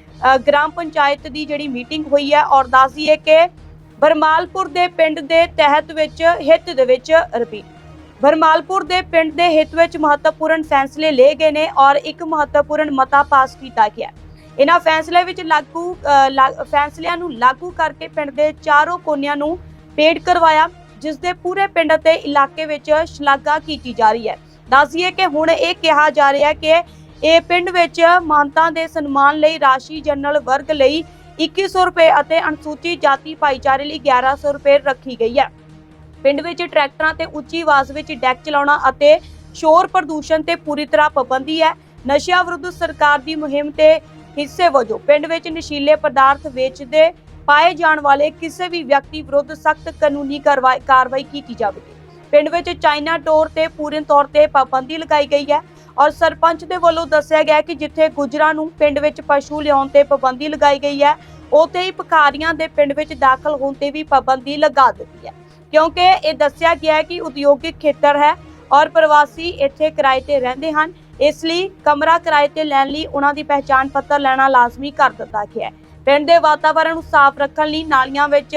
ਗ੍ਰਾਮ ਪੰਚਾਇਤ ਦੀ ਜਿਹੜੀ ਮੀਟਿੰਗ ਹੋਈ ਹੈ ਔਰ ਦੱਸ ਦੱਸਦੀਏ ਕਿ ਬਰਮਾਲਪੁਰ ਦੇ ਪਿੰਡ ਦੇ ਤਹਿਤ ਵਿੱਚ ਹਿੱਤ ਦੇ ਵਿੱਚ ਰਿਪੀਟ ਬਰਮਾਲਪੁਰ ਦੇ ਪਿੰਡ ਦੇ ਹਿੱਤ ਵਿੱਚ ਮਹੱਤਵਪੂਰਨ ਫੈਸਲੇ ਲਏ ਗਏ ਨੇ ਔਰ ਇੱਕ ਮਹੱਤਵਪੂਰਨ ਮਤਾ ਪਾਸ ਕੀਤਾ ਗਿਆ। ਇਹਨਾਂ ਫੈਸਲੇ ਵਿੱਚ ਲਾਗੂ ਲਾ- ਫੈਸਲਿਆਂ ਨੂੰ ਲਾਗੂ ਕਰਕੇ ਪਿੰਡ ਦੇ ਚਾਰੋਂ ਕੋਨਿਆਂ ਨੂੰ ਪੇਡ ਕਰਵਾਇਆ, ਜਿਸ ਦੇ ਪੂਰੇ ਪਿੰਡ ਅਤੇ ਇਲਾਕੇ ਵਿੱਚ ਸ਼ਲਾਘਾ ਕੀਤੀ ਜਾ ਰਹੀ ਹੈ। ਦੱਸੀਏ ਕਿ ਹੁਣ ਇਹ ਕਿਹਾ ਜਾ ਰਿਹਾ ਕਿ ਇਹ ਪਿੰਡ ਵਿੱਚ ਮਾਨਤਾ ਦੇ ਸਨਮਾਨ ਲਈ ਰਾਸ਼ੀ ਜਨਰਲ ਵਰਗ ਲਈ 2100 ਰੁਪਏ ਅਤੇ ਅਨੁਸੂਚਿਤ ਜਾਤੀ ਭਾਈਚਾਰੇ ਲਈ 1100 ਰੁਪਏ ਰੱਖੀ ਗਈ ਹੈ। ਪਿੰਡ ਵਿੱਚ ਟਰੈਕਟਰਾਂ ਤੇ ਉੱਚੀ ਆਵਾਜ਼ ਵਿੱਚ ਡੈਕ ਚਲਾਉਣਾ ਅਤੇ ਸ਼ੋਰ ਪ੍ਰਦੂਸ਼ਣ ਤੇ ਪੂਰੀ ਤਰ੍ਹਾਂ ਪਾਬੰਦੀ ਹੈ। ਨਸ਼ਿਆਂ ਵਿਰੁੱਧ ਸਰਕਾਰ ਦੀ ਮੁਹਿੰਮ ਤੇ ਹਿੱਸੇ ਵਜੋਂ ਪਿੰਡ ਵਿੱਚ ਨਸ਼ੀਲੇ ਪਦਾਰਥ ਵੇਚਦੇ ਪਾਏ ਜਾਣ ਵਾਲੇ ਕਿਸੇ ਵੀ ਵਿਅਕਤੀ ਵਿਰੁੱਧ ਸਖਤ ਕਾਨੂੰਨੀ ਕਾਰਵਾਈ ਕਾਰਵਾਈ ਕੀਤੀ ਜਾਵੇਗੀ। ਪਿੰਡ ਵਿੱਚ ਚਾਈਨਾ ਡੋਰ ਤੇ ਪੂਰਨ ਤੌਰ ਤੇ ਪਾਬੰਦੀ ਲਗਾਈ ਗਈ ਹੈ ਔਰ ਸਰਪੰਚ ਦੇ ਵੱਲੋਂ ਦੱਸਿਆ ਗਿਆ ਕਿ ਜਿੱਥੇ ਗੁਜਰਾਂ ਨੂੰ ਪਿੰਡ ਵਿੱਚ ਪਸ਼ੂ ਲਿਆਉਣ ਤੇ ਪਾਬੰਦੀ ਲਗਾਈ ਗਈ ਹੈ, ਉੱਥੇ ਹੀ ਭਿਖਾਰੀਆਂ ਦੇ ਪਿੰਡ ਵਿੱਚ ਦਾਖਲ ਹੋਣ ਤੇ ਵੀ ਪਾਬੰਦੀ ਲਗਾ ਦਿੱਤੀ ਹੈ। ਕਿਉਂਕਿ ਇਹ ਦੱਸਿਆ ਗਿਆ ਹੈ ਕਿ ਉਦਯੋਗਿਕ ਖੇਤਰ ਹੈ ਔਰ ਪ੍ਰਵਾਸੀ ਇੱਥੇ ਕਿਰਾਏ ਤੇ ਰਹਿੰਦੇ ਹਨ, ਇਸ ਲਈ ਕਮਰਾ ਕਿਰਾਏ ਤੇ ਲੈਣ ਲਈ ਉਹਨਾਂ ਦੀ ਪਹਿਚਾਣ ਪੱਤਰ ਲੈਣਾ ਲਾਜ਼ਮੀ ਕਰ ਦਿੱਤਾ ਗਿਆ ਹੈ। ਪਿੰਡ ਦੇ ਵਾਤਾਵਰਣ ਨੂੰ ਸਾਫ਼ ਰੱਖਣ ਲਈ ਨਾਲੀਆਂ ਵਿੱਚ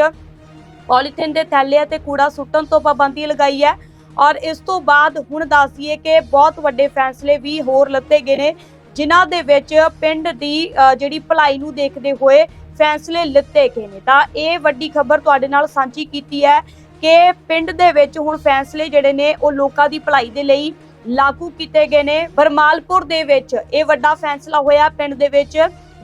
ਪੋਲੀਥੀਨ ਦੇ ਥੈਲੇ ਅਤੇ ਕੂੜਾ ਸੁੱਟਣ ਤੋਂ ਪਾਬੰਦੀ ਲਗਾਈ ਹੈ। ਔਰ ਇਸ ਤੋਂ ਬਾਅਦ ਹੁਣ ਦੱਸੀਏ ਕਿ ਬਹੁਤ ਵੱਡੇ ਫੈਸਲੇ ਵੀ ਹੋਰ ਲੱਤੇ ਗਏ ਨੇ ਜਿਨ੍ਹਾਂ ਦੇ ਵਿੱਚ ਪਿੰਡ ਦੀ ਜਿਹੜੀ ਭਲਾਈ ਨੂੰ ਦੇਖਦੇ ਹੋਏ ਫੈਸਲੇ ਲਿੱਤੇ ਗਏ ਨੇ। ਤਾਂ ਇਹ ਵੱਡੀ ਖਬਰ ਤੁਹਾਡੇ ਨਾਲ ਸਾਂਝੀ ਕੀਤੀ ਹੈ ਕਿ ਪਿੰਡ ਦੇ ਵਿੱਚ ਹੁਣ ਫੈਸਲੇ ਜਿਹੜੇ ਨੇ ਉਹ ਲੋਕਾਂ ਦੀ ਭਲਾਈ ਦੇ ਲਈ ਲਾਗੂ ਕੀਤੇ ਗਏ ਨੇ। ਬਰਮਾਲਪੁਰ ਦੇ ਵਿੱਚ ਇਹ ਵੱਡਾ ਫੈਸਲਾ ਹੋਇਆ ਪਿੰਡ ਦੇ ਵਿੱਚ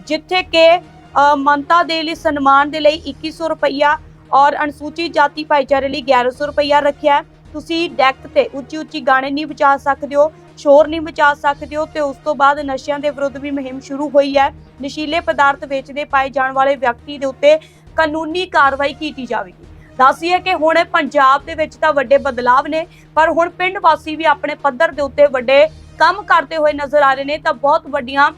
ਜਿੱਥੇ ਕਿ ਅ, ਮੰਤਾ ਦੇ ਲਈ ਸਨਮਾਨ ਦੇ ਲਈ 2100 ਰੁਪਈਆ ਔਰ ਅਨੁਸੂਚਿਤ ਜਾਤੀ ਭਾਈਚਾਰੇ ਲਈ 1100 ਰੁਪਈਆ ਰੱਖਿਆ ਤੁਸੀਂ ਡੈਕ ਤੇ ਉੱਚੀ ਉੱਚੀ ਗਾਣੇ ਨਹੀਂ ਬਚਾ ਸਕਦੇ ਹੋ, ਸ਼ੋਰ ਨਹੀਂ ਬਚਾ ਸਕਦੇ ਹੋ ਤੇ ਉਸ ਤੋਂ ਬਾਅਦ ਨਸ਼ਿਆਂ ਦੇ ਵਿਰੁੱਧ ਵੀ ਮੁਹਿੰਮ ਸ਼ੁਰੂ ਹੋਈ ਹੈ। ਨਸ਼ੀਲੇ ਪਦਾਰਥ ਵੇਚਦੇ ਪਾਏ ਜਾਣ ਵਾਲੇ ਵਿਅਕਤੀ ਦੇ ਉੱਤੇ ਕਾਨੂੰਨੀ ਕਾਰਵਾਈ ਕੀਤੀ ਜਾਵੇਗੀ। ਦੱਸੀਏ ਕਿ ਹੁਣ ਪੰਜਾਬ ਦੇ ਵਿੱਚ ਤਾਂ ਵੱਡੇ ਬਦਲਾਵ ਨੇ, ਪਰ ਹੁਣ ਪਿੰਡ ਵਾਸੀ ਵੀ ਆਪਣੇ ਪੱਧਰ ਦੇ ਉੱਤੇ ਵੱਡੇ ਕੰਮ ਕਰਦੇ ਹੋਏ ਨਜ਼ਰ ਆ ਰਹੇ ਨੇ ਤਾਂ ਬਹੁਤ ਵੱਡੀਆਂ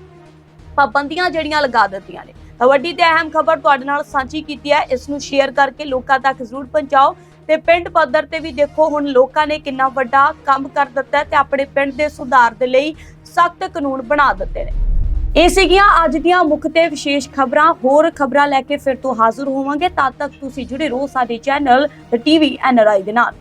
ਪਾਬੰਦੀਆਂ ਜਿਹੜੀਆਂ ਲਗਾ ਦਿੱਤੀਆਂ ਨੇ। ਵੱਡੀ ਤੇ ਅਹਿਮ ਖਬਰ ਤੁਹਾਡੇ ਨਾਲ ਸਾਂਝੀ ਕੀਤੀ ਹੈ। ਇਸ ਨੂੰ ਸ਼ੇਅਰ ਕਰਕੇ ਲੋਕਾਂ ਤੱਕ ਜ਼ਰੂਰ ਪਹੁੰਚਾਓ। ਤੇ ਪਿੰਡ ਪੱਧਰ ਤੇ ਵੀ ਦੇਖੋ, ਹੁਣ ਲੋਕਾਂ ਨੇ ਕਿੰਨਾ ਵੱਡਾ ਕੰਮ ਕਰ ਦਿੱਤਾ ਹੈ ਤੇ ਆਪਣੇ ਪਿੰਡ ਦੇ ਸੁਧਾਰ ਦੇ ਲਈ ਸਖਤ ਕਾਨੂੰਨ ਬਣਾ ਦਿੱਤੇ ਨੇ। ਇਹ ਸੀਗੀਆਂ ਅੱਜ ਦੀਆਂ ਮੁੱਖ ਤੇ ਵਿਸ਼ੇਸ਼ ਖਬਰਾਂ। ਹੋਰ ਖਬਰਾਂ ਲੈ ਕੇ ਫਿਰ ਤੋਂ ਹਾਜ਼ਰ ਹੋਵਾਂਗੇ। ਤਦ ਤੱਕ ਤੁਸੀਂ ਜੁੜੇ ਰਹੋ ਸਾਡੇ ਚੈਨਲ ਟੀਵੀ ਐਨਆਰਆਈ ਦੇ ਨਾਲ।